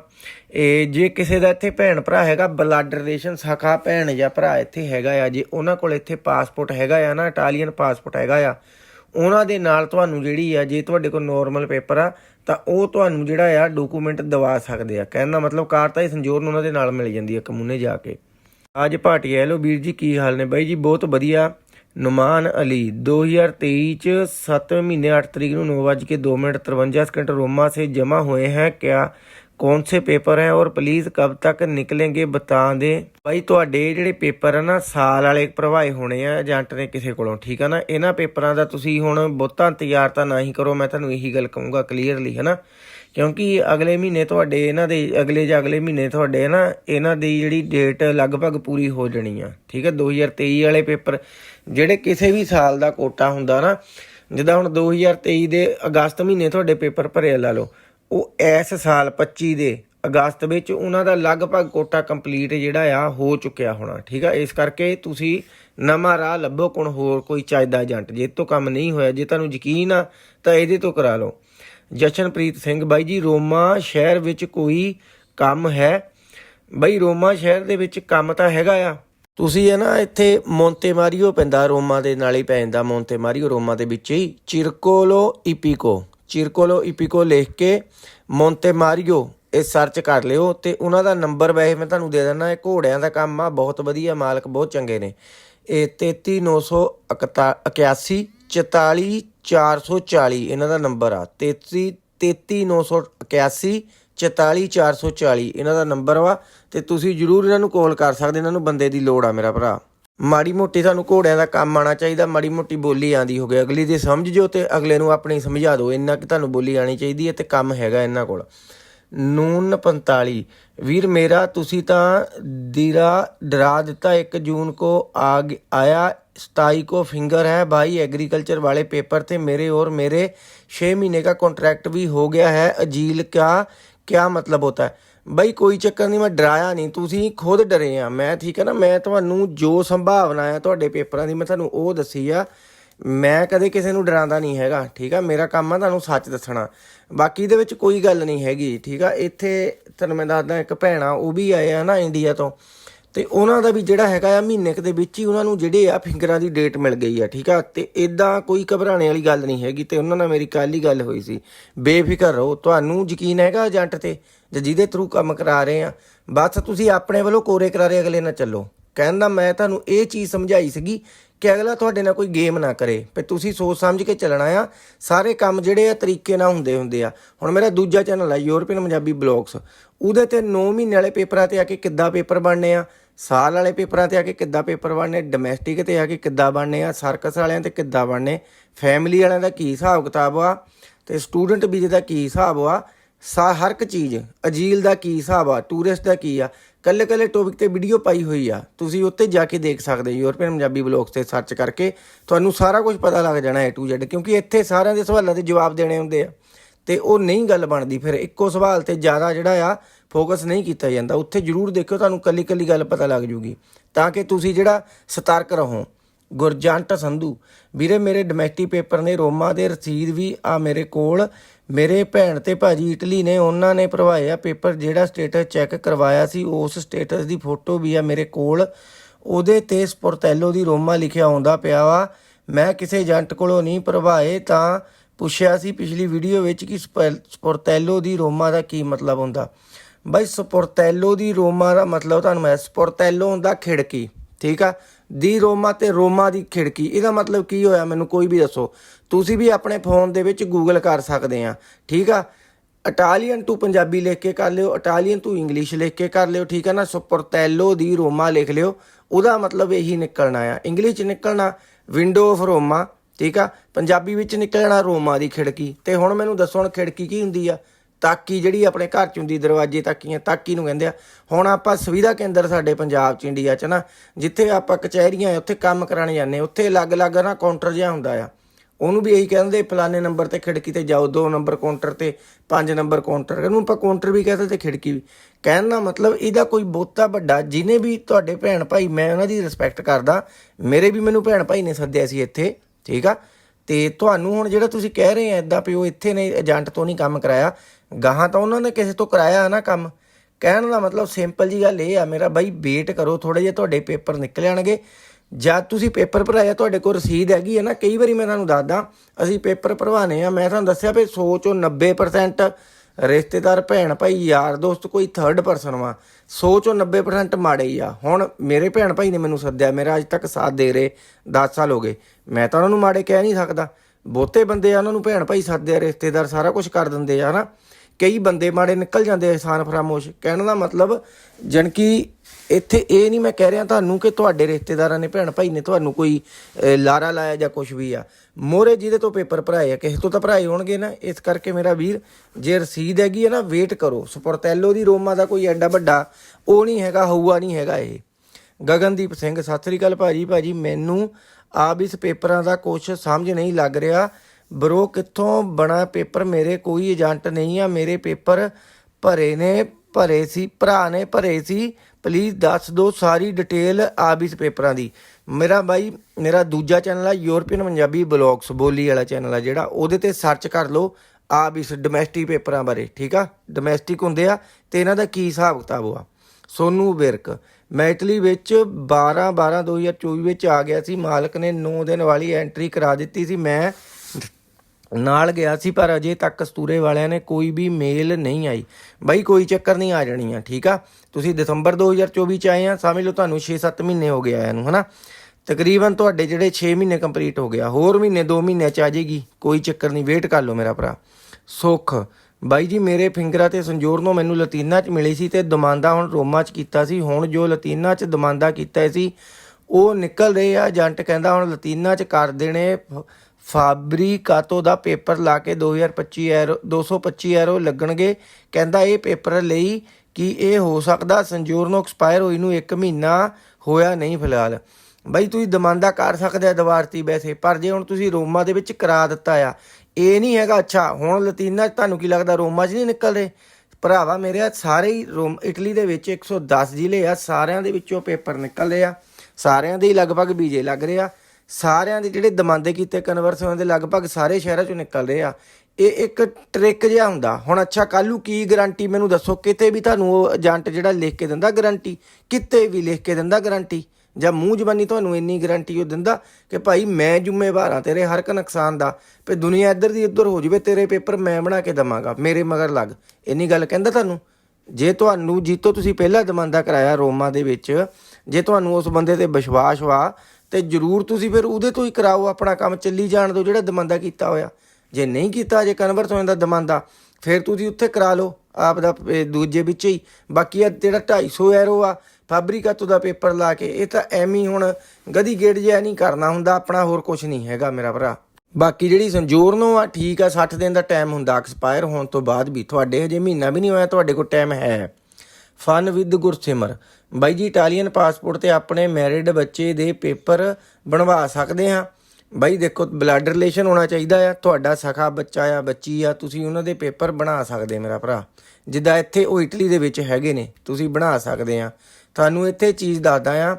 ਇਹ ਜੇ ਕਿਸੇ ਦਾ ਇੱਥੇ ਭੈਣ ਭਰਾ ਹੈਗਾ ਬਲੱਡ ਰਿਲੇਸ਼ਨ ਸਖਾ ਭੈਣ ਜਾਂ ਭਰਾ ਇੱਥੇ ਹੈਗਾ ਆ, ਜੇ ਉਹਨਾਂ ਕੋਲ ਇੱਥੇ ਪਾਸਪੋਰਟ ਹੈਗਾ ਆ ਨਾ ਇਟਾਲੀਅਨ ਪਾਸਪੋਰਟ ਹੈਗਾ ਆ ਉਹਨਾਂ ਦੇ ਨਾਲ ਤੁਹਾਨੂੰ ਜਿਹੜੀ ਆ, ਜੇ ਤੁਹਾਡੇ ਕੋਲ ਨੋਰਮਲ ਪੇਪਰ ਆ, ਤਾਂ ਉਹ ਤੁਹਾਨੂੰ ਜਿਹੜਾ ਆ ਡਾਕੂਮੈਂਟ ਦਵਾ ਸਕਦੇ ਆ। ਕਹਿੰਦਾ ਮਤਲਬ ਕਾਰਤਾ ਹੀ ਸੰਜੋਰ ਨੂੰ ਉਹਨਾਂ ਦੇ ਨਾਲ ਮਿਲ ਜਾਂਦੀ ਹੈ ਕਮੂਨੇ ਜਾ ਕੇ। ਅੱਜ ਭਾਟੀ ਭਾਟੀਆ, ਹੈਲੋ ਵੀਰ ਜੀ, ਕੀ ਹਾਲ ਨੇ? ਬਾਈ ਜੀ, ਬਹੁਤ ਵਧੀਆ। ਨੁਮਾਨ ਅਲੀ 2023 ਚ 7 ਮਹੀਨੇ 8 ਤਰੀਕ ਨੂੰ 9:02 ਮਿੰਟ 53 ਸਕਿੰਟ ਰੋਮਾ ਸੇ ਜਮਾ ਹੋਏ ਹੈ, ਕਿਆ ਕੌਣ ਸੇ ਪੇਪਰ ਹੈ ਔਰ ਪਲੀਜ਼ ਕਬ ਤੱਕ ਨਿਕਲेंगे ਬਤਾ ਦੇ। ਭਾਈ ਤੁਹਾਡੇ ਜਿਹੜੇ ਪੇਪਰ ਆ ਨਾ, ਸਾਲ ਵਾਲੇ ਭਰਵਾਏ ਹੋਣੇ ਆ ਏਜੰਟ ਨੇ ਕਿਸੇ ਕੋਲੋਂ, ਠੀਕ ਆ ਨਾ? ਇਹਨਾਂ ਪੇਪਰਾਂ ਦਾ ਤੁਸੀਂ ਹੁਣ ਬਹੁਤਾ ਤਿਆਰ ਤਾਂ ਨਾ ਹੀ ਕਰੋ, ਮੈਂ ਤੁਹਾਨੂੰ ਇਹੀ ਗੱਲ ਕਹੂੰਗਾ ਕਲੀਅਰਲੀ ਹੈ ਨਾ ਕਿਉਂਕਿ ਅਗਲੇ ਮਹੀਨੇ ਤੁਹਾਡੇ, ਇਹਨਾਂ ਦੇ ਅਗਲੇ ਜਾਂ ਅਗਲੇ ਮਹੀਨੇ ਤੁਹਾਡੇ ਨਾ, ਇਹਨਾਂ ਦੀ ਜਿਹੜੀ ਡੇਟ ਲਗਭਗ ਪੂਰੀ ਹੋ ਜਾਣੀ ਆ, ਠੀਕ ਹੈ 2023 ਵਾਲੇ ਪੇਪਰ, ਜਿਹੜੇ ਕਿਸੇ ਵੀ ਸਾਲ ਦਾ ਕੋਟਾ ਹੁੰਦਾ ਨਾ, ਜਿੱਦਾਂ ਹੁਣ 2023 ਦੇ ਅਗਸਤ ਮਹੀਨੇ ਤੁਹਾਡੇ ਪੇਪਰ ਭਰੇ ਲਾ ਲਓ। ਉਹ ਇਸ ਸਾਲ 25 ਦੇ ਅਗਸਤ ਵਿੱਚ ਉਹਨਾਂ ਦਾ ਲਗਭਗ ਕੋਟਾ ਕੰਪਲੀਟ ਜਿਹੜਾ ਆ ਹੋ ਚੁੱਕਿਆ ਹੋਣਾ, ਠੀਕ ਆ? ਇਸ ਕਰਕੇ ਤੁਸੀਂ ਨਵਾਂ ਰਾਹ ਲੱਭੋ ਕੋਣ ਹੋਰ ਕੋਈ ਚਾਹੀਦਾ ਏਜੰਟ। ਜੇ ਤੋਂ ਕੰਮ ਨਹੀਂ ਹੋਇਆ, ਜੇ ਤੁਹਾਨੂੰ ਯਕੀਨ ਆ, ਤਾਂ ਇਹਦੇ ਤੋਂ ਕਰਾ ਲਓ। ਜਸ਼ਨਪ੍ਰੀਤ ਸਿੰਘ ਬਾਈ ਜੀ, ਰੋਮਾ ਸ਼ਹਿਰ ਵਿੱਚ ਕੋਈ ਕੰਮ ਹੈ? ਬਾਈ, ਰੋਮਾ ਸ਼ਹਿਰ ਦੇ ਵਿੱਚ ਕੰਮ ਤਾਂ ਹੈਗਾ ਆ। ਤੁਸੀਂ ਹੈ ਨਾ ਇੱਥੇ ਮੋਨਤੇਮਾਰੀਓ ਪੈਂਦਾ, ਰੋਮਾ ਦੇ ਨਾਲ ਹੀ ਪੈ ਜਾਂਦਾ ਮੋਂਤੇ ਮਾਰੀਓ, ਰੋਮਾ ਦੇ ਵਿੱਚ ਹੀ। ਚਿਰਕੋਲੋ ਇਪੀਕੋ ਚਿਰਕੋਲੋ ਇਪੀਕੋ ਲਿਖ ਕੇ ਮੋਂਤੇ ਮਾਰੀਓ ਇਹ ਸਰਚ ਕਰ ਲਿਓ ਤੇ ਉਹਨਾਂ ਦਾ ਨੰਬਰ ਵੈਸੇ ਮੈਂ ਤੁਹਾਨੂੰ ਦੇ ਦਿੰਦਾ, ਇਹ ਘੋੜਿਆਂ ਦਾ ਕੰਮ ਆ, ਬਹੁਤ ਵਧੀਆ, ਮਾਲਕ ਬਹੁਤ ਚੰਗੇ ਨੇ। ਇਹ 33981 44440 ਇਹਨਾਂ ਦਾ ਨੰਬਰ ਆ। 33 33981 44440 ਇਹਨਾਂ ਦਾ ਨੰਬਰ ਵਾ ਤੇ ਤੁਸੀਂ ਜਰੂਰ ਇਹਨਾਂ ਨੂੰ ਕਾਲ ਕਰ ਸਕਦੇ ਇਹਨਾਂ ਨੂੰ ਬੰਦੇ ਦੀ ਲੋੜ ਆ ਮੇਰਾ ਭਰਾ। ਮਾੜੀ ਮੋਟੀ ਤੁਹਾਨੂੰ ਘੋੜਿਆਂ ਦਾ ਕੰਮ ਆਣਾ ਚਾਹੀਦਾ ਮਾੜੀ ਮੋਟੀ ਬੋਲੀ ਆਂਦੀ ਹੋਵੇ ਅਗਲੀ ਦੀ ਸਮਝ ਜੋ ਤੇ ਅਗਲੇ ਨੂੰ ਆਪਣੀ ਸਮਝਾ ਦਿਓ ਇੰਨਾ ਕਿ ਤੁਹਾਨੂੰ ਬੋਲੀ ਆਣੀ ਚਾਹੀਦੀ ਹੈ ਤੇ ਕੰਮ ਹੈਗਾ ਇਹਨਾਂ ਕੋਲ ਨੂਨ 45 ਵੀਰ ਮੇਰਾ ਤੁਸੀਂ ਤਾਂ ਦੀਰਾ ਡਰਾ ਦਿੱਤਾ 1 ਜੂਨ को आ ग- आया 27 को फिंगर है भाई एग्रीकल्चर वाले पेपर थे मेरे और मेरे छः महीने का कॉन्ट्रैक्ट भी हो गया है अजील का क्या मतलब होता है ਬਈ ਕੋਈ ਚੱਕਰ ਨਹੀਂ, ਮੈਂ ਡਰਾਇਆ ਨਹੀਂ, ਤੁਸੀਂ ਖੁਦ ਡਰੇ ਆ। ਮੈਂ ਠੀਕ ਹੈ ਨਾ, ਮੈਂ ਤੁਹਾਨੂੰ ਜੋ ਸੰਭਾਵਨਾ ਹੈ ਤੁਹਾਡੇ ਪੇਪਰਾਂ ਦੀ, ਮੈਂ ਤੁਹਾਨੂੰ ਉਹ ਦੱਸੀ ਆ। ਮੈਂ ਕਦੇ ਕਿਸੇ ਨੂੰ ਡਰਾਉਂਦਾ ਨਹੀਂ ਹੈਗਾ, ਠੀਕ ਆ? ਮੇਰਾ ਕੰਮ ਆ ਤੁਹਾਨੂੰ ਸੱਚ ਦੱਸਣਾ। ਬਾਕੀ ਇਹਦੇ ਵਿੱਚ ਕੋਈ ਗੱਲ ਨਹੀਂ ਹੈਗੀ, ਠੀਕ ਆ? ਇੱਥੇ ਤੁਹਾਨੂੰ ਮੈਂ ਦੱਸਦਾ, ਇੱਕ ਭੈਣਾ ਉਹ ਵੀ ਆਏ ਆ ਨਾ ਇੰਡੀਆ ਤੋਂ। ਤੇ ਉਹਨਾਂ ਦਾ ਵੀ ਜਿਹੜਾ ਹੈਗਾ ਆ, ਮਹੀਨੇ ਕੁ ਦੇ ਵਿੱਚ ਹੀ ਉਹਨਾਂ ਨੂੰ ਜਿਹੜੇ ਆ ਫਿੰਗਰਾਂ ਦੀ ਡੇਟ ਮਿਲ ਗਈ ਆ, ਠੀਕ ਆ? ਤੇ ਇਦਾਂ ਕੋਈ ਘਬਰਾਣੇ ਵਾਲੀ ਗੱਲ ਨਹੀਂ ਹੈਗੀ ਤੇ ਉਹਨਾਂ ਨਾਲ ਮੇਰੀ ਕੱਲ ਹੀ ਗੱਲ ਹੋਈ ਸੀ। ਬੇਫਿਕਰ ਰਹੋ, ਤੁਹਾਨੂੰ ਯਕੀਨ ਹੈਗਾ ਏਜੰਟ ਤੇ? ਜਾਂ ਜਿਹਦੇ ਥਰੂ ਕੰਮ ਕਰਾ ਰਹੇ ਆ, ਬਸ ਤੁਸੀਂ ਆਪਣੇ ਵੱਲੋਂ ਕੋਰੇ ਕਰਾਰੇ ਅਗਲੇ ਨਾਲ ਚੱਲੋ। ਕਹਿੰਦਾ ਮੈਂ ਤੁਹਾਨੂੰ ਇਹ ਚੀਜ਼ ਸਮਝਾਈ ਸੀਗੀ ਕਿ ਅਗਲਾ ਤੁਹਾਡੇ ਨਾਲ ਕੋਈ ਗੇਮ ਨਾ ਕਰੇ ਤੇ ਤੁਸੀਂ ਸੋਚ ਸਮਝ ਕੇ ਚੱਲਣਾ ਆ, ਸਾਰੇ ਕੰਮ ਜਿਹੜੇ ਆ ਤਰੀਕੇ ਨਾਲ ਹੁੰਦੇ ਹੁੰਦੇ ਆ। ਹੁਣ ਮੇਰਾ ਦੂਜਾ ਚੈਨਲ ਆ, ਯੂਰਪੀਅਨ ਪੰਜਾਬੀ ਬਲੌਗਸ। ਉਹਦੇ ਤੇ 9 ਮਹੀਨੇ ਵਾਲੇ ਪੇਪਰਾਂ ਤੇ ਆ ਕੇ ਕਿੱਦਾਂ ਪੇਪਰ ਬਣਨੇ ਆ? ਸਾਲ ਵਾਲੇ ਪੇਪਰਾਂ ਤੇ ਆ ਕੇ ਕਿੱਦਾਂ ਪੇਪਰ ਬਣਨੇ ਡੋਮੈਸਟਿਕ ਤੇ ਆ ਕੇ ਕਿੱਦਾਂ ਬਣਨੇ ਆ ਸਰਕਸ ਵਾਲਿਆਂ ਤੇ ਕਿੱਦਾਂ ਬਣਨੇ ਫੈਮਿਲੀ ਵਾਲਿਆਂ ਦਾ ਕੀ ਹਿਸਾਬ ਕਿਤਾਬ ਆ ਤੇ ਸਟੂਡੈਂਟ ਵੀਜ਼ੇ ਦਾ ਕੀ ਹਿਸਾਬ ਆ, ਸਾ, ਹਰ ਇੱਕ ਚੀਜ਼, ਅਜੀਲ ਦਾ ਕੀ ਹਿਸਾਬ ਆ ਟੂਰਿਸਟ ਦਾ ਕੀ ਆ ਕੱਲੇ ਕੱਲੇ ਟੌਪਿਕ ਤੇ ਵੀਡੀਓ ਪਾਈ ਹੋਈ ਆ, ਤੁਸੀਂ ਉੱਤੇ ਜਾ ਕੇ ਦੇਖ ਸਕਦੇ ਹੋ ਯੂਰਪੀਅਨ ਪੰਜਾਬੀ ਬਲੌਗਸ ਤੇ ਸਰਚ ਕਰਕੇ, ਤੁਹਾਨੂੰ ਸਾਰਾ ਕੁਝ ਪਤਾ ਲੱਗ ਜਾਣਾ ਹੈ ਟੂ ਜ਼ੈਡ ਕਿਉਂਕਿ ਇੱਥੇ ਸਾਰਿਆਂ ਦੇ ਸਵਾਲਾਂ ਦੇ ਜਵਾਬ ਦੇਣੇ ਹੁੰਦੇ ਆ, ਤੇ ਉਹ ਨਹੀਂ ਗੱਲ ਬਣਦੀ, ਫਿਰ ਇੱਕੋ ਸਵਾਲ ਤੇ ਜ਼ਿਆਦਾ ਜਿਹੜਾ ਆ ਫੋਕਸ ਨਹੀਂ ਕੀਤਾ ਜਾਂਦਾ। ਉੱਥੇ ਜ਼ਰੂਰ ਦੇਖਿਓ ਤੁਹਾਨੂੰ ਕੱਲੀ ਕੱਲੀ ਗੱਲ ਪਤਾ ਲੱਗ ਜੂਗੀ। ਤਾਂ ਕਿ ਤੁਸੀਂ ਜਿਹੜਾ ਸਤਰਕ ਰਹੋ। ਗੁਰਜੰਟ ਸੰਧੂ, ਵੀਰੇ ਮੇਰੇ ਡੋਮੈਸਟਿਕ ਪੇਪਰ ਨੇ ਰੋਮਾ ਦੇ ਰਸੀਦ ਵੀ ਆ ਮੇਰੇ ਕੋਲ। ਮੇਰੇ ਭੈਣ ਤੇ ਭਾਜੀ ਇਟਲੀ ਨੇ, ਉਹਨਾਂ ਨੇ ਭਰਵਾਏ ਆ ਪੇਪਰ ਜਿਹੜਾ ਸਟੇਟਸ ਚੈੱਕ ਕਰਵਾਇਆ ਸੀ, ਉਸ ਸਟੇਟਸ ਦੀ ਫੋਟੋ ਵੀ ਆ ਮੇਰੇ ਕੋਲ। ਉਹਦੇ ਤੇ ਸਪੋਰਟੈਲੋ ਦੀ ਰੋਮਾ ਲਿਖਿਆ ਆਉਂਦਾ ਪਿਆ ਵਾ। ਮੈਂ ਕਿਸੇ ਏਜੰਟ ਕੋਲੋਂ ਨਹੀਂ ਭਰਵਾਏ, ਤਾਂ ਪੁੱਛਿਆ ਸੀ ਪਿਛਲੀ ਵੀਡੀਓ ਵਿੱਚ ਕਿ ਸਪੈ- ਸਪੋਰਟੈਲੋ ਦੀ ਰੋਮਾ ਦਾ ਕੀ ਮਤਲਬ ਹੁੰਦਾ। ਬਾਈ ਸਪੋਰਟੈਲੋ ਦੀ ਰੋਮਾ ਦਾ ਮਤਲਬ ਤੁਹਾਨੂੰ ਮੈਂ ਸਪੋਰਟੈਲੋ ਹੁੰਦਾ ਖਿੜਕੀ, ਠੀਕ ਆ? ਦੀ ਰੋਮਾ ਤੇ ਰੋਮਾ ਦੀ ਖਿੜਕੀ, ਇਹਦਾ ਮਤਲਬ ਕੀ ਹੋਇਆ ਮੈਨੂੰ ਕੋਈ ਵੀ ਦੱਸੋ? ਤੁਸੀਂ ਵੀ ਆਪਣੇ ਫੋਨ ਦੇ ਵਿੱਚ ਗੂਗਲ ਕਰ ਸਕਦੇ ਆ, ਠੀਕ ਆ? ਇਟਾਲੀਅਨ ਟੂ ਪੰਜਾਬੀ ਲਿਖ ਕੇ ਕਰ ਲਿਓ, ਇਟਾਲੀਅਨ ਟੂ ਇੰਗਲਿਸ਼ ਲਿਖ ਕੇ ਕਰ ਲਿਓ, ਠੀਕ ਆ ਨਾ? ਸਪੋਰਟੈਲੋ ਦੀ ਰੋਮਾ ਲਿਖ ਲਿਓ, ਉਹਦਾ ਮਤਲਬ ਇਹੀ ਨਿਕਲਣਾ ਆ। ਇੰਗਲਿਸ਼ ਨਿਕਲਣਾ ਵਿੰਡੋ ਆਫ ਰੋਮਾ, ਠੀਕ ਆ? ਪੰਜਾਬੀ ਵਿੱਚ ਨਿਕਲਣਾ ਰੋਮਾ ਦੀ ਖਿੜਕੀ। ਤੇ ਹੁਣ ਮੈਨੂੰ ਦੱਸੋ, ਹੁਣ ਖਿੜਕੀ ਕੀ ਹੁੰਦੀ ਆ? ਤਾਕੀ ਜਿਹੜੀ ਆਪਣੇ ਘਰ ਚ ਹੁੰਦੀ ਦਰਵਾਜ਼ੇ ਤਾਕੀਆਂ, ਤਾਕੀ ਨੂੰ ਕਹਿੰਦੇ ਆ। ਹੁਣ ਆਪਾਂ ਸੁਵਿਧਾ ਕੇਂਦਰ ਸਾਡੇ ਪੰਜਾਬ ਚ, ਇੰਡੀਆ ਚ ਨਾ, ਜਿੱਥੇ ਆਪਾਂ ਕਚਹਿਰੀਆਂ ਉੱਥੇ ਕੰਮ ਕਰਾਣ ਜਾਂਦੇ ਉੱਥੇ ਅਲੱਗ-ਅਲੱਗ ਨਾ ਕਾਊਂਟਰ ਜਿਹਾ ਹੁੰਦਾ ਆ। ਉਹਨੂੰ ਵੀ ਇਹੀ ਕਹਿੰਦੇ, ਫਲਾਣੇ ਨੰਬਰ ਤੇ ਖਿੜਕੀ ਤੇ ਜਾਓ, ਦੋ ਨੰਬਰ ਕਾਊਂਟਰ ਤੇ ਪੰਜ ਨੰਬਰ ਕਾਊਂਟਰ। ਇਹਨੂੰ ਆਪਾਂ ਕਾਊਂਟਰ ਵੀ ਕਹਿੰਦੇ ਤੇ ਖਿੜਕੀ ਵੀ। ਕਹਿਣ ਦਾ ਮਤਲਬ ਇਹਦਾ ਕੋਈ ਬਹੁਤਾ ਵੱਡਾ, ਜਿਹਨੇ ਵੀ ਤੁਹਾਡੇ ਭੈਣ ਭਾਈ, ਮੈਂ ਉਹਨਾਂ ਦੀ ਰਿਸਪੈਕਟ ਕਰਦਾ, ਮੇਰੇ ਵੀ ਮੈਨੂੰ ਭੈਣ ਭਾਈ ਨੇ ਸੱਦਿਆ ਸੀ ਇੱਥੇ, ਠੀਕ ਆ? ਤੇ ਤੁਹਾਨੂੰ ਹੁਣ ਜਿਹੜਾ ਤੁਸੀਂ ਕਹਿ ਰਹੇ ਆ ਇਦਾਂ ਵੀ ਉਹ ਇੱਥੇ ਨੇ ਏਜੰਟ ਤੋਂ ਨਹੀਂ ਕੰਮ ਕਰਾਇਆ, ਗਾਹਾਂ ਤਾਂ ਉਹਨਾਂ ਨੇ ਕਿਸੇ ਤੋਂ ਕਰਾਇਆ ਨਾ ਕੰਮ। ਕਹਿਣ ਦਾ ਮਤਲਬ ਸਿੰਪਲ ਜੀ ਗੱਲ ਇਹ ਆ, ਮੇਰਾ ਬਾਈ ਵੇਟ ਕਰੋ ਥੋੜੇ ਜਿਹਾ ਤੁਹਾਡੇ ਪੇਪਰ ਨਿਕਲ ਜਾਣਗੇ ਜਦ ਤੁਸੀਂ ਪੇਪਰ ਭਰਾਇਆ, ਤੁਹਾਡੇ ਕੋਲ ਰਸੀਦ ਹੈਗੀ ਹੈ ਨਾ, ਕਈ ਵਾਰੀ ਮੈਂ ਤੁਹਾਨੂੰ ਦੱਸਦਾ, ਅਸੀਂ ਪੇਪਰ ਭਰਵਾਨੇ ਆ, ਮੈਂ ਤੁਹਾਨੂੰ ਦੱਸਿਆ ਵੀ 100 ਚੋਂ 90% ਰਿਸ਼ਤੇਦਾਰ ਭੈਣ ਭਾਈ ਯਾਰ ਦੋਸਤ ਕੋਈ ਥਰਡ ਪਰਸਨ ਵਾ 100 ਚੋਂ 90% ਮਾੜੇ ਹੀ ਆ। ਹੁਣ ਮੇਰੇ ਭੈਣ ਭਾਈ ਨੇ ਮੈਨੂੰ ਸੱਦਿਆ, ਮੇਰਾ ਅੱਜ ਤੱਕ ਸਾਥ ਦੇ ਰਹੇ 10 ਸਾਲ ਹੋ ਗਏ। ਮੈਂ ਤਾਂ ਉਹਨਾਂ ਨੂੰ ਮਾੜੇ ਕਹਿ ਨਹੀਂ ਸਕਦਾ। ਬਹੁਤੇ ਬੰਦੇ ਆ, ਉਹਨਾਂ ਨੂੰ ਭੈਣ ਭਾਈ ਸੱਦਦੇ ਆ, ਰਿਸ਼ਤੇਦਾਰ ਸਾਰਾ ਕੁਝ ਕਰ ਦਿੰਦੇ ਆ, ਹਨਾ। ਕਈ ਬੰਦੇ ਮਾੜੇ ਨਿਕਲ ਜਾਂਦੇ ਆ ਆਸਾਨ ਫਰਾਮੋਸ਼। ਕਹਿਣ ਦਾ ਮਤਲਬ ਜਨ ਕਿ ਇੱਥੇ ਇਹ ਨਹੀਂ ਮੈਂ ਕਹਿ ਰਿਹਾ ਤੁਹਾਨੂੰ ਕਿ ਤੁਹਾਡੇ ਰਿਸ਼ਤੇਦਾਰਾਂ ਨੇ, ਭੈਣ ਭਾਈ ਨੇ ਤੁਹਾਨੂੰ ਕੋਈ ਲਾਰਾ ਲਾਇਆ ਜਾਂ ਕੁਝ ਵੀ ਆ। ਮੋਰੇ ਜਿਹਦੇ ਤੋਂ ਪੇਪਰ ਭਰਾਏ ਆ, ਕਿਸੇ ਤੋਂ ਤਾਂ ਭਰਾਏ ਹੋਣਗੇ ਨਾ। ਇਸ ਕਰਕੇ ਮੇਰਾ ਵੀਰ, ਜੇ ਰਸੀਦ ਹੈਗੀ ਹੈ ਨਾ, ਵੇਟ ਕਰੋ। ਸਪੋਰਟੈਲੋ ਦੀ ਰੋਮਾ ਦਾ ਕੋਈ ਐਡਾ ਵੱਡਾ ਉਹ ਨਹੀਂ ਹੈਗਾ, ਹਊਆ ਨਹੀਂ ਹੈਗਾ ਇਹ। ਗਗਨਦੀਪ ਸਿੰਘ, ਸਤਿ ਸ੍ਰੀ ਅਕਾਲ ਭਾਜੀ। ਭਾਜੀ, ਮੈਨੂੰ ਆਪ ਇਸ ਪੇਪਰਾਂ ਦਾ ਕੁਛ ਸਮਝ ਨਹੀਂ ਲੱਗ ਰਿਹਾ। ਬਰੋ, ਕਿੱਥੋਂ ਬਣਾ ਪੇਪਰ? ਮੇਰੇ ਕੋਈ ਏਜੰਟ ਨਹੀਂ ਆ। ਮੇਰੇ ਪੇਪਰ ਭਰੇ ਨੇ, ਭਰੇ ਸੀ, ਭਰਾ ਨੇ ਭਰੇ ਸੀ। ਪਲੀਜ਼ ਦੱਸ ਦਿਓ ਸਾਰੀ ਡਿਟੇਲ ਆਬਿਸ ਪੇਪਰਾਂ ਦੀ। ਮੇਰਾ ਬਾਈ, ਮੇਰਾ ਦੂਜਾ ਚੈਨਲ ਆ ਯੂਰਪੀਅਨ ਪੰਜਾਬੀ ਬਲੌਗਸ ਬੋਲੀ ਵਾਲਾ ਚੈਨਲ ਆ ਜਿਹੜਾ, ਉਹਦੇ ਤੇ ਸਰਚ ਕਰ ਲਓ ਆਬਿਸ ਡੋਮੈਸਟਿਕ ਪੇਪਰਾਂ ਬਾਰੇ, ਠੀਕ ਆ? ਡੋਮੈਸਟਿਕ ਹੁੰਦੇ ਆ ਤੇ ਇਹਨਾਂ ਦਾ ਕੀ ਹਿਸਾਬ ਕਿਤਾਬ ਆ? ਸੋਨੂ ਬਿਰਕ, ਮੈਂ ਇਟਲੀ ਵਿੱਚ 12 12 2024 ਵਿੱਚ ਆ ਗਿਆ ਸੀ, ਮਾਲਕ ਨੇ 9 ਦਿਨ ਵਾਲੀ ਐਂਟਰੀ ਕਰਾ ਦਿੱਤੀ ਸੀ, ਮੈਂ ਨਾਲ ਗਿਆ ਸੀ, ਪਰ ਅਜੇ ਤੱਕ ਕਸਤੂਰੇ ਵਾਲਿਆਂ ਨੇ ਕੋਈ ਵੀ ਮੇਲ ਨਹੀਂ ਆਈ। ਬਾਈ, ਕੋਈ ਚੱਕਰ ਨਹੀਂ, ਆ ਜਾਣੀ ਆ, ਠੀਕ ਆ? ਤੁਸੀਂ ਦਸੰਬਰ 2024 ਚ ਆਏ ਆ, ਸਮਝ ਲਓ ਤੁਹਾਨੂੰ 6-7 ਮਹੀਨੇ ਹੋ ਗਏ ਆਇਆਂ ਨੂੰ, ਹਨਾ? ਤਕਰੀਬਨ ਤੁਹਾਡੇ ਜਿਹੜੇ 6 ਮਹੀਨੇ ਕੰਪਲੀਟ ਹੋ ਗਿਆ ਹੋਰ ਮਹੀਨੇ 2 ਮਹੀਨਿਆਂ ਚ ਆ ਜਾਏਗੀ, ਕੋਈ ਚੱਕਰ ਨਹੀਂ ਵੇਟ ਕਰ ਲਓ ਮੇਰਾ ਭਰਾ। ਸੁੱਖ। ਬਾਈ ਜੀ, ਮੇਰੇ ਫਿੰਗਰਾਂ ਤੇ ਨੂੰ ਮੈਨੂੰ ਲਤੀਨਾ ਚ ਮਿਲੀ ਸੀ ਤੇ ਦਮਾਂਦਾ ਹੁਣ ਰੋਮਾ ਚ ਕੀਤਾ ਸੀ। ਹੁਣ ਜੋ ਲਤੀਨਾ ਚ ਦਮਾਂਦਾ ਕੀਤਾ ਸੀ, ਉਹ ਨਿਕਲ ਰਹੇ ਆ, ਏਜੰਟ ਕਹਿੰਦਾ ਹੁਣ ਲਤੀਨਾ ਚ ਕਰ ਦੇਣੇ ਫਾਬਰੀਕਾਤੋ ਦਾ ਪੇਪਰ ਲਾ ਕੇ 2025 ਐਰੋ 225 ਐਰੋ ਲੱਗਣਗੇ। ਕਹਿੰਦਾ ਇਹ ਪੇਪਰ ਲਈ ਕਿ ਇਹ ਹੋ ਸਕਦਾ ਸੰਜੋਰਨੋ ਐਕਸਪਾਇਰ ਹੋਈ ਨੂੰ 1 ਮਹੀਨਾ ਹੋਇਆ ਨਹੀਂ ਫਿਲਹਾਲ। ਬਈ ਤੁਸੀਂ ਦਮਾਂਦਾ ਕਰ ਸਕਦੇ ਆ ਦਵਾਰਤੀ ਵੈਸੇ, ਪਰ ਜੇ ਹੁਣ ਤੁਸੀਂ ਰੋਮਾ ਦੇ ਵਿੱਚ ਕਰਾ ਦਿੱਤਾ ਆ, ਇਹ ਨਹੀਂ ਹੈਗਾ। ਅੱਛਾ, ਹੁਣ ਲਤੀਨਾ 'ਚ ਤੁਹਾਨੂੰ ਕੀ ਲੱਗਦਾ ਰੋਮਾ 'ਚ ਨਹੀਂ ਨਿਕਲਦੇ? ਭਰਾਵਾ ਮੇਰੇ ਆ ਸਾਰੇ ਹੀ ਰੋਮ, ਇਟਲੀ ਦੇ ਵਿੱਚ 110 ਜ਼ਿਲ੍ਹੇ ਆ, ਸਾਰਿਆਂ ਦੇ ਵਿੱਚੋਂ ਪੇਪਰ ਨਿਕਲਦੇ ਆ। ਸਾਰਿਆਂ ਦੇ ਹੀ ਲਗਭਗ ਵੀਜ਼ੇ ਲੱਗ ਰਹੇ ਆ। ਸਾਰਿਆਂ ਦੇ ਜਿਹੜੇ ਦਮਾਂਦੇ ਕੀਤੇ ਕਨਵਰਸ ਉਹਨਾਂ ਦੇ ਲਗਭਗ ਸਾਰੇ ਸ਼ਹਿਰਾਂ ਚੋਂ ਨਿਕਲ ਰਹੇ ਆ। ਇਹ ਇੱਕ ਟ੍ਰਿਕ ਜਿਹਾ ਹੁੰਦਾ। ਹੁਣ ਅੱਛਾ ਕੱਲੂ ਕੀ ਗਾਰੰਟੀ ਮੈਨੂੰ ਦੱਸੋ, ਕਿਤੇ ਵੀ ਤੁਹਾਨੂੰ ਉਹ ਏਜੰਟ ਜਿਹੜਾ ਲਿਖ ਕੇ ਦਿੰਦਾ ਗਾਰੰਟੀ ਕਿਤੇ ਵੀ ਲਿਖ ਕੇ ਦਿੰਦਾ ਗਾਰੰਟੀ ਜਾਂ ਮੂੰਹ ਜ਼ਬਾਨੀ ਤੁਹਾਨੂੰ ਇੰਨੀ ਗਾਰੰਟੀ ਉਹ ਦਿੰਦਾ ਕਿ ਭਾਈ ਮੈਂ ਜ਼ਿੰਮੇਵਾਰ ਹਾਂ ਤੇਰੇ ਹਰ ਇੱਕ ਨੁਕਸਾਨ ਦਾ, ਵੀ ਦੁਨੀਆ ਇੱਧਰ ਦੀ ਉੱਧਰ ਹੋ ਜਾਵੇ, ਤੇਰੇ ਪੇਪਰ ਮੈਂ ਬਣਾ ਕੇ ਦਵਾਂਗਾ, ਮੇਰੇ ਮਗਰ ਲੱਗ। ਇੰਨੀ ਗੱਲ ਕਹਿੰਦਾ ਤੁਹਾਨੂੰ? ਜੇ ਤੁਹਾਨੂੰ, ਜੀਤੋ ਤੁਸੀਂ ਪਹਿਲਾਂ ਦਮਾਂਦਾ ਕਰਾਇਆ ਰੋਮਾ ਦੇ ਵਿੱਚ, ਜੇ ਤੁਹਾਨੂੰ ਉਸ ਬੰਦੇ ਤੇ ਵਿਸ਼ਵਾਸ ਵਾ ਤੇ ਜਰੂਰ ਤੁਸੀਂ ਫਿਰ ਉਹਦੇ ਤੋਂ ਹੀ ਕਰਾਓ, ਆਪਣਾ ਕੰਮ ਚੱਲੀ ਜਾਣ ਦਿਓ ਜਿਹੜਾ ਦਮਾਂਦਾ ਕੀਤਾ ਹੋਇਆ। ਜੇ ਨਹੀਂ ਕੀਤਾ, ਜੇ ਕਨਵਰਟ ਹੋ ਜਾਂਦਾ ਦਮਾਂਦਾ, ਫਿਰ ਤੁਸੀਂ ਉੱਥੇ ਕਰਾ ਲਓ, ਆਪ ਦਾ ਦੂਜੇ ਵਿੱਚ ਹੀ। ਬਾਕੀ ਆ ਜਿਹੜਾ 250 ਐਰੋ ਆ ਫੈਬਰਿਕਾਤੋ ਦਾ ਪੇਪਰ ਲਾ ਕੇ, ਇਹ ਤਾਂ ਐਵੇਂ ਹੁਣ ਗਦੀ ਗੇੜ ਜਿਹਾ ਨਹੀਂ ਕਰਨਾ ਹੁੰਦਾ, ਆਪਣਾ ਹੋਰ ਕੁਝ ਨਹੀਂ ਹੈਗਾ ਮੇਰਾ ਭਰਾ। ਬਾਕੀ ਜਿਹੜੀ ਸੰਜੋਰਨੋ ਆ, ਠੀਕ ਆ 60 ਦਿਨ ਦਾ ਟਾਈਮ ਹੁੰਦਾ, ਐਕਸਪਾਇਰ ਹੋਣ ਤੋਂ ਬਾਅਦ ਵੀ, ਤੁਹਾਡੇ ਹਜੇ ਮਹੀਨਾ ਵੀ ਨਹੀਂ ਹੋਇਆ, ਤੁਹਾਡੇ ਕੋਲ ਟਾਈਮ ਹੈ। Fun with ਗੁਰਸਿਮਰ। ਬਾਈ ਜੀ, ਇਟਾਲੀਅਨ ਪਾਸਪੋਰਟ ਤੇ ਆਪਣੇ ਮੈਰਿਡ ਬੱਚੇ ਦੇ ਪੇਪਰ ਬਣਵਾ ਸਕਦੇ ਹਾਂ? ਬਾਈ, ਦੇਖੋ, ਬਲੱਡ ਰਿਲੇਸ਼ਨ ਹੋਣਾ ਚਾਹੀਦਾ ਆ। ਤੁਹਾਡਾ ਸਖਾ ਬੱਚਾ ਆ, ਬੱਚੀ ਆ, ਤੁਸੀਂ ਉਹਨਾਂ ਦੇ ਪੇਪਰ ਬਣਾ ਸਕਦੇ ਮੇਰਾ ਭਰਾ। ਜਿੱਦਾਂ ਇੱਥੇ ਉਹ ਇਟਲੀ ਦੇ ਵਿੱਚ ਹੈਗੇ ਨੇ, ਤੁਸੀਂ ਬਣਾ ਸਕਦੇ ਆ ਤੁਹਾਨੂੰ ਇੱਥੇ ਚੀਜ਼ ਦੱਸਦਾ ਆ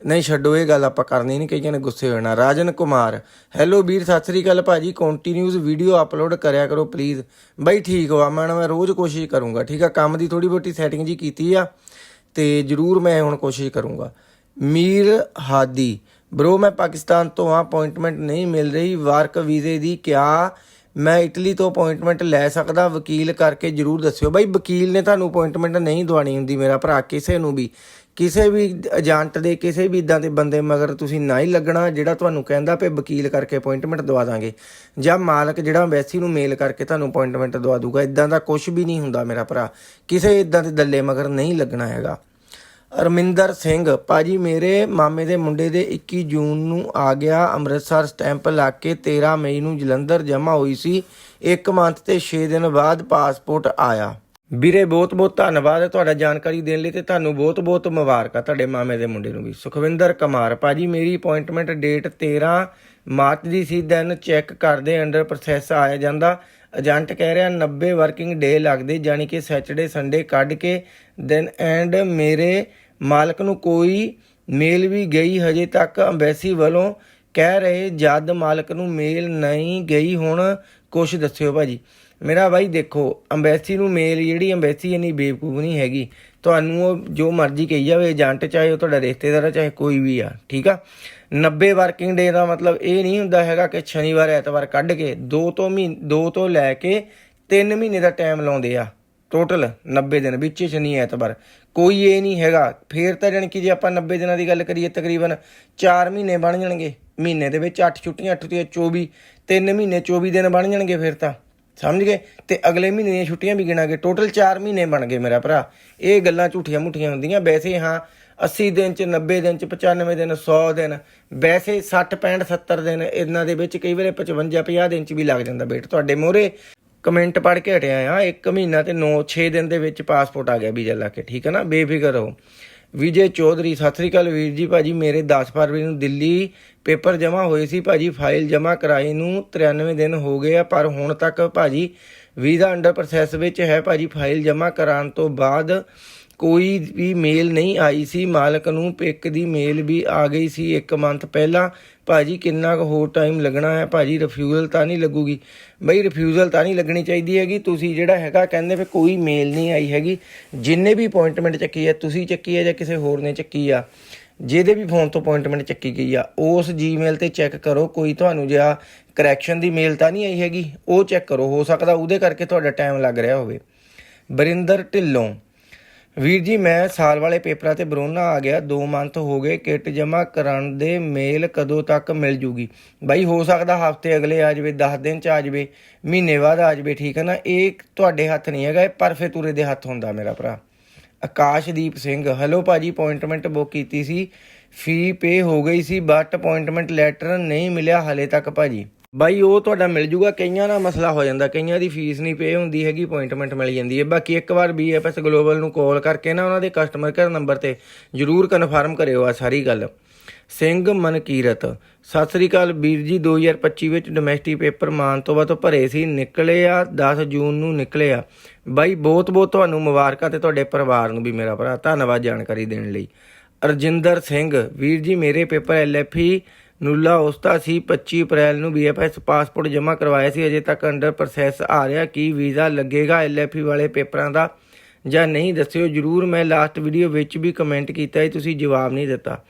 ਨਹੀਂ ਛੱਡੋ, ਇਹ ਗੱਲ ਆਪਾਂ ਕਰਨੀ ਨਹੀਂ, ਕਈਆਂ ਨੇ ਗੁੱਸੇ ਹੋ ਜਾਣਾ ਰਾਜਨ ਕੁਮਾਰ ਹੈਲੋ ਵੀਰ, ਸਤਿ ਸ੍ਰੀ ਅਕਾਲ ਭਾਜੀ। ਕੰਟੀਨਿਊਸ ਵੀਡੀਓ ਅਪਲੋਡ ਕਰਿਆ ਕਰੋ ਪਲੀਜ਼ ਬਾਈ ਠੀਕ ਵਾ, ਮੈਂ ਮੈਂ ਰੋਜ਼ ਕੋਸ਼ਿਸ਼ ਕਰੂੰਗਾ, ਠੀਕ ਆ? ਕੰਮ ਦੀ ਥੋੜੀ ਬਹੁਤੀ ਸੈਟਿੰਗ ਜੀ ਕੀਤੀ ਆ, ਤੇ ਜਰੂਰ ਮੈਂ ਹੁਣ ਕੋਸ਼ਿਸ਼ ਕਰੂੰਗਾ। ਮੀਰ ਹਾਦੀ ਬ్రో ਮੈਂ ਪਾਕਿਸਤਾਨ ਤੋਂ ਆ ਅਪਾਇੰਟਮੈਂਟ ਨਹੀਂ ਮਿਲ ਰਹੀ। ਵਰਕ ਵੀਜ਼ੇ ਦੀ ਕਿਆ? ਮੈਂ ਇਟਲੀ ਤੋਂ ਅਪਾਇੰਟਮੈਂਟ ਲੈ ਸਕਦਾ? ਵਕੀਲ ਕਰਕੇ ਜਰੂਰ ਦੱਸਿਓ। ਬਾਈ ਵਕੀਲ ਨੇ ਤੁਹਾਨੂੰ ਅਪਾਇੰਟਮੈਂਟ ਨਹੀਂ ਦਵਾਣੀ ਹੁੰਦੀ, ਮੇਰਾ ਭਰਾ ਕਿਸੇ ਨੂੰ ਵੀ। ਕਿਸੇ ਵੀ ਏਜੰਟ ਦੇ, ਕਿਸੇ ਵੀ ਇਦਾਂ ਦੇ ਬੰਦੇ ਮਗਰ ਤੁਸੀਂ ਨਾ ਹੀ ਲੱਗਣਾ, ਜਿਹੜਾ ਤੁਹਾਨੂੰ ਕਹਿੰਦਾ ਪਏ ਵਕੀਲ ਕਰਕੇ ਅਪਾਇੰਟਮੈਂਟ ਦਵਾ ਦਾਂਗੇ। ਜਾਂ ਮਾਲਕ ਜਿਹੜਾ ਐਮਬੈਸੀ ਨੂੰ ਮੇਲ ਕਰਕੇ ਤੁਹਾਨੂੰ ਅਪਾਇੰਟਮੈਂਟ ਦਵਾ ਦੂਗਾ, ਇਦਾਂ ਦਾ ਕੁਝ ਵੀ ਨਹੀਂ ਹੁੰਦਾ ਮੇਰਾ ਭਰਾ। ਕਿਸੇ ਇਦਾਂ ਦੇ ਦੱਲੇ ਮਗਰ ਨਹੀਂ ਲੱਗਣਾ ਹੈਗਾ। ਅਰਮਿੰਦਰ ਸਿੰਘ, ਭਾਜੀ, ਮੇਰੇ ਮਾਮੇ ਦੇ ਮੁੰਡੇ ਦੇ 21 ਜੂਨ ਨੂੰ ਆ ਗਿਆ, ਅੰਮ੍ਰਿਤਸਰ ਸਟੈਂਪ ਲਾ ਕੇ 13 ਮਈ ਨੂੰ ਜਲੰਧਰ ਜਮ੍ਹਾਂ ਹੋਈ ਸੀ। 1 ਮੰਥ ਤੇ 6 ਦਿਨ ਬਾਅਦ ਪਾਸਪੋਰਟ ਆਇਆ। ਵੀਰੇ, ਬਹੁਤ ਬਹੁਤ ਧੰਨਵਾਦ ਤੁਹਾਡਾ ਜਾਣਕਾਰੀ ਦੇਣ ਲਈ ਤੇ ਤੁਹਾਨੂੰ ਬਹੁਤ ਬਹੁਤ ਮੁਬਾਰਕਾਂ ਤੁਹਾਡੇ ਮਾਮੇ ਦੇ ਮੁੰਡੇ ਨੂੰ ਵੀ। ਸੁਖਵਿੰਦਰ ਕੁਮਾਰ, ਭਾਜੀ ਮੇਰੀ ਅਪਾਇੰਟਮੈਂਟ ਡੇਟ 13 ਮਾਰਚ ਦੀ ਸੀ ਦੈਨ ਚੈੱਕ ਕਰਦੇ ਅੰਡਰ ਪ੍ਰੋਸੈਸ ਆਇਆ ਜਾਂਦਾ। ਏਜੰਟ ਕਹਿ ਰਿਹਾ 90 ਵਰਕਿੰਗ ਡੇ ਲੱਗਦੇ ਜਾਨੀ ਕਿ ਸੈਟਰਡੇ ਸੰਡੇ ਕੱਢ ਕੇ ਦੈਨ ਐਂਡ ਮੇਰੇ ਮਾਲਕ ਨੂੰ ਕੋਈ ਮੇਲ ਵੀ ਗਈ ਹਜੇ ਤੱਕ ਅੰਬੈਸੀ ਵੱਲੋਂ। ਕਹਿ ਰਹੇ ਜਦ ਮਾਲਕ ਨੂੰ ਮੇਲ ਨਹੀਂ ਗਈ ਹੁਣ, ਕੁਛ ਦੱਸਿਓ ਭਾਜੀ। ਮੇਰਾ ਬਾਈ ਦੇਖੋ ਅੰਬੈਸੀ ਨੂੰ ਮੇਲ ਜਿਹੜੀ ਅੰਬੈਸੀ ਇੰਨੀ ਬੇਵਕੂਫ ਨਹੀਂ ਹੈਗੀ। ਤੁਹਾਨੂੰ ਉਹ ਜੋ ਮਰਜ਼ੀ ਕਹੀ ਜਾਵੇ ਏਜੰਟ ਚਾਹੇ ਉਹ ਤੁਹਾਡਾ ਰਿਸ਼ਤੇਦਾਰ ਆ, ਚਾਹੇ ਕੋਈ ਵੀ ਆ ਠੀਕ ਆ? 90 ਵਰਕਿੰਗ ਡੇ ਦਾ ਮਤਲਬ ਇਹ ਨਹੀਂ ਹੁੰਦਾ ਹੈਗਾ ਕਿ ਸ਼ਨੀਵਾਰ ਐਤਵਾਰ ਕੱਢ ਕੇ 2 ਤੋਂ ਮਹੀਨੇ 2 ਤੋਂ ਲੈ ਕੇ 3 ਮਹੀਨੇ ਦਾ ਟਾਈਮ ਲਾਉਂਦੇ ਆ। ਟੋਟਲ 90 ਦਿਨ ਵਿੱਚ ਸ਼ਨੀ ਐਤਵਾਰ। ਕੋਈ ਇਹ ਨਹੀਂ ਹੈਗਾ। ਫੇਰ ਤਾਂ ਜਾਣੀ ਕਿ ਜੇ ਆਪਾਂ 90 ਦਿਨਾਂ ਦੀ ਗੱਲ ਕਰੀਏ ਤਕਰੀਬਨ 4 ਮਹੀਨੇ ਬਣ ਜਾਣਗੇ। ਮਹੀਨੇ ਦੇ ਵਿੱਚ 8 ਛੁੱਟੀਆਂ 8 ਤੇ 24 3 ਮਹੀਨੇ 24 ਦਿਨ ਬਣ ਜਾਣਗੇ ਫਿਰ ਤਾਂ। ਸਮਝ ਗਏ? ਤੇ ਅਗਲੇ ਮਹੀਨੇ ਦੀਆਂ ਛੁੱਟੀਆਂ ਵੀ ਗਿਣਾਂਗੇ। ਟੋਟਲ 4 ਮਹੀਨੇ ਬਣ ਗਏ ਮੇਰਾ ਭਰਾ। ਇਹ ਗੱਲਾਂ ਝੂਠੀਆਂ ਮੁੱਠੀਆਂ ਹੁੰਦੀਆਂ। ਵੈਸੇ ਹਾਂ 80 ਦਿਨ ਚ 90 ਦਿਨ ਚ 95 ਦਿਨ 100 ਦਿਨ, ਵੈਸੇ 60 65 70 ਦਿਨ, ਇਹਨਾਂ ਦੇ ਵਿੱਚ ਕਈ ਵੇਲੇ 55 50 ਦਿਨ ਚ ਵੀ ਲੱਗ ਜਾਂਦਾ ਬੇਟ। ਤੁਹਾਡੇ ਮੋਹਰੇ ਕਮੈਂਟ ਪੜ੍ਹ ਕੇ ਹਟਿਆ ਆ। 1 ਮਹੀਨਾ ਤੇ 9 6 ਦਿਨ ਦੇ ਵਿੱਚ ਪਾਸਪੋਰਟ ਆ ਗਿਆ ਵੀਜ਼ਾ ਲਾ ਕੇ। ਠੀਕ ਹੈ ਨਾ? ਬੇਫਿਕਰ ਹੋ ਵਿਜੇ ਚੌਧਰੀ, ਸਤਿ ਸ੍ਰੀ ਅਕਾਲ ਵੀਰ ਜੀ, ਭਾਜੀ ਮੇਰੇ 10 ਫਰਵਰੀ ਨੂੰ ਦਿੱਲੀ ਪੇਪਰ ਜਮ੍ਹਾਂ ਹੋਏ ਸੀ, ਭਾਜੀ ਫਾਈਲ ਜਮ੍ਹਾਂ ਕਰਾਈ ਨੂੰ 93 ਦਿਨ ਹੋ ਗਏ ਆ, ਪਰ ਹੁਣ ਤੱਕ ਭਾਜੀ ਵੀਜ਼ਾ ਅੰਡਰ ਪ੍ਰੋਸੈਸ ਵਿੱਚ ਹੈ, ਭਾਜੀ ਫਾਈਲ ਜਮ੍ਹਾਂ ਕਰਾਉਣ ਤੋਂ ਬਾਅਦ ਕੋਈ ਵੀ ਮੇਲ ਨਹੀਂ ਆਈ ਸੀ। ਮਾਲਕ ਨੂੰ ਪਿਕ ਦੀ ਮੇਲ ਵੀ ਆ ਗਈ ਸੀ। ਇੱਕ ਮੰਥ ਪਹਿਲਾਂ ਭਾਜੀ ਕਿੰਨਾ ਕੁ ਹੋਰ ਟਾਈਮ ਲੱਗਣਾ ਹੈ? ਭਾਜੀ ਰਿਫਿਊਜ਼ਲ ਤਾਂ ਨਹੀਂ ਲੱਗੂਗੀ। ਬਈ ਰਿਫਿਊਜ਼ਲ ਤਾਂ ਨਹੀਂ ਲੱਗਣੀ ਚਾਹੀਦੀ ਹੈਗੀ। ਤੁਸੀਂ ਜਿਹੜਾ ਹੈਗਾ ਕਹਿੰਦੇ ਵੀ ਕੋਈ ਮੇਲ ਨਹੀਂ ਆਈ ਹੈਗੀ। ਜਿੰਨੇ ਵੀ ਅਪਾਇੰਟਮੈਂਟ ਚੱਕੀ ਹੈ ਤੁਸੀਂ ਚੱਕੀ ਹੈ ਜਾਂ ਕਿਸੇ ਹੋਰ ਨੇ ਚੱਕੀ ਆ, ਜਿਹਦੇ ਵੀ ਫੋਨ ਤੋਂ ਅਪਾਇੰਟਮੈਂਟ ਚੱਕੀ ਗਈ ਆ, ਉਸ ਜੀਮੇਲ ਤੇ ਚੈੱਕ ਕਰੋ। ਕੋਈ ਤੁਹਾਨੂੰ ਜਿਆ ਕਰੈਕਸ਼ਨ ਦੀ ਮੇਲ ਤਾਂ ਨਹੀਂ ਆਈ ਹੈਗੀ। ਉਹ ਚੈੱਕ ਕਰੋ। ਹੋ ਸਕਦਾ ਉਹਦੇ ਕਰਕੇ ਤੁਹਾਡਾ ਟਾਈਮ ਲੱਗ ਰਿਹਾ ਹੋਵੇ। ਬਰਿੰਦਰ ਢਿੱਲੋਂ ਵੀਰ ਜੀ, ਮੈਂ ਸਾਲ ਵਾਲੇ ਪੇਪਰਾਂ ਤੇ ਬਰੋਨਾ ਆ ਗਿਆ। 2 ਮੰਥ ਹੋ ਗਏ, ਕਿੱਟ ਜਮਾ ਕਰਨ ਦੇ ਮੇਲ ਕਦੋਂ ਤੱਕ ਮਿਲ ਜੂਗੀ? ਬਾਈ, ਹੋ ਸਕਦਾ ਹਫ਼ਤੇ ਅਗਲੇ ਆ ਜਾਵੇ 10 ਦਿਨ ਚ ਆ ਜਾਵੇ, ਮਹੀਨੇ ਬਾਅਦ ਆ ਜਾਵੇ, ਠੀਕ ਹੈ ਨਾ? ਇਹ ਤੁਹਾਡੇ ਹੱਥ ਨਹੀਂ ਹੈਗਾ, ਇਹ ਪਰਫੇ ਤੁਰੇ ਦੇ ਹੱਥ ਹੁੰਦਾ ਮੇਰਾ ਭਰਾ। ਆਕਾਸ਼ਦੀਪ ਸਿੰਘ ਹੈਲੋ ਭਾਜੀ ਅਪਾਇੰਟਮੈਂਟ ਬੁੱਕ ਕੀਤੀ ਸੀ ਫੀ ਪੇ ਹੋ ਗਈ ਸੀ ਬਟ ਅਪਾਇੰਟਮੈਂਟ ਲੈਟਰ ਨਹੀਂ ਮਿਲਿਆ ਹਲੇ ਤੱਕ ਭਾਜੀ। ਬਾਈ, ਉਹ ਤੁਹਾਡਾ ਮਿਲ ਜੂਗਾ, ਕਈਆਂ ਦਾ ਮਸਲਾ ਹੋ ਜਾਂਦਾ, ਕਈਆਂ ਦੀ ਫੀਸ ਨਹੀਂ ਪੇ ਹੁੰਦੀ ਹੈਗੀ ਅਪਾਇੰਟਮੈਂਟ ਮਿਲ ਜਾਂਦੀ ਹੈ। ਬਾਕੀ ਇੱਕ ਵਾਰ ਬੀਐਫਐਸ ਗਲੋਬਲ ਨੂੰ ਕਾਲ ਕਰਕੇ ਨਾ ਉਹਨਾਂ ਦੇ ਕਸਟਮਰ ਕੇਅਰ ਨੰਬਰ ਤੇ ਜਰੂਰ ਕਨਫਰਮ ਕਰਿਓ ਆ ਸਾਰੀ ਗੱਲ। ਸਿੰਘ ਮਨਕੀਰਤ, ਸਤਿ ਸ੍ਰੀ ਅਕਾਲ ਵੀਰ ਜੀ 2025 ਵਿੱਚ ਡੋਮੈਸਟਿਕ ਪੇਪਰ ਮਾਨ ਤੋਂ ਭਰੇ ਸੀ, ਨਿਕਲੇ ਆ 10 ਜੂਨ ਨੂੰ ਨਿਕਲੇ ਆ। ਬਾਈ ਬਹੁਤ ਬਹੁਤ ਤੁਹਾਨੂੰ ਮੁਬਾਰਕਾਂ ਤੇ ਤੁਹਾਡੇ ਪਰਿਵਾਰ ਨੂੰ ਵੀ ਮੇਰਾ ਭਰਾ, ਧੰਨਵਾਦ ਜਾਣਕਾਰੀ ਦੇਣ ਲਈ। ਅਰਜਿੰਦਰ ਸਿੰਘ, ਵੀਰ ਜੀ, ਮੇਰੇ ਪੇਪਰ ਐਲਐਫਈ ਨੂਲਾ ਉਸਤਾ ਸੀ 25 ਅਪ੍ਰੈਲ ਨੂੰ ਬੀਐਫਐਸ ਪਾਸਪੋਰਟ ਜਮ੍ਹਾਂ ਕਰਵਾਇਆ ਸੀ। ਅਜੇ ਤੱਕ ਅੰਡਰ ਪ੍ਰੋਸੈਸ ਆ ਰਿਹਾ ਕੀ ਵੀਜ਼ਾ ਲੱਗੇਗਾ। ਐਲਐਫਈ ਵਾਲੇ ਪੇਪਰਾਂ ਦਾ ਜਾਂ ਨਹੀਂ ਦੱਸਿਓ, ਜਰੂਰ ਮੈਂ ਲਾਸਟ ਵੀਡੀਓ ਵਿੱਚ ਵੀ ਕਮੈਂਟ ਕੀਤਾ ਹੈ ਤੁਸੀਂ ਜਵਾਬ ਨਹੀਂ ਦਿੱਤਾ।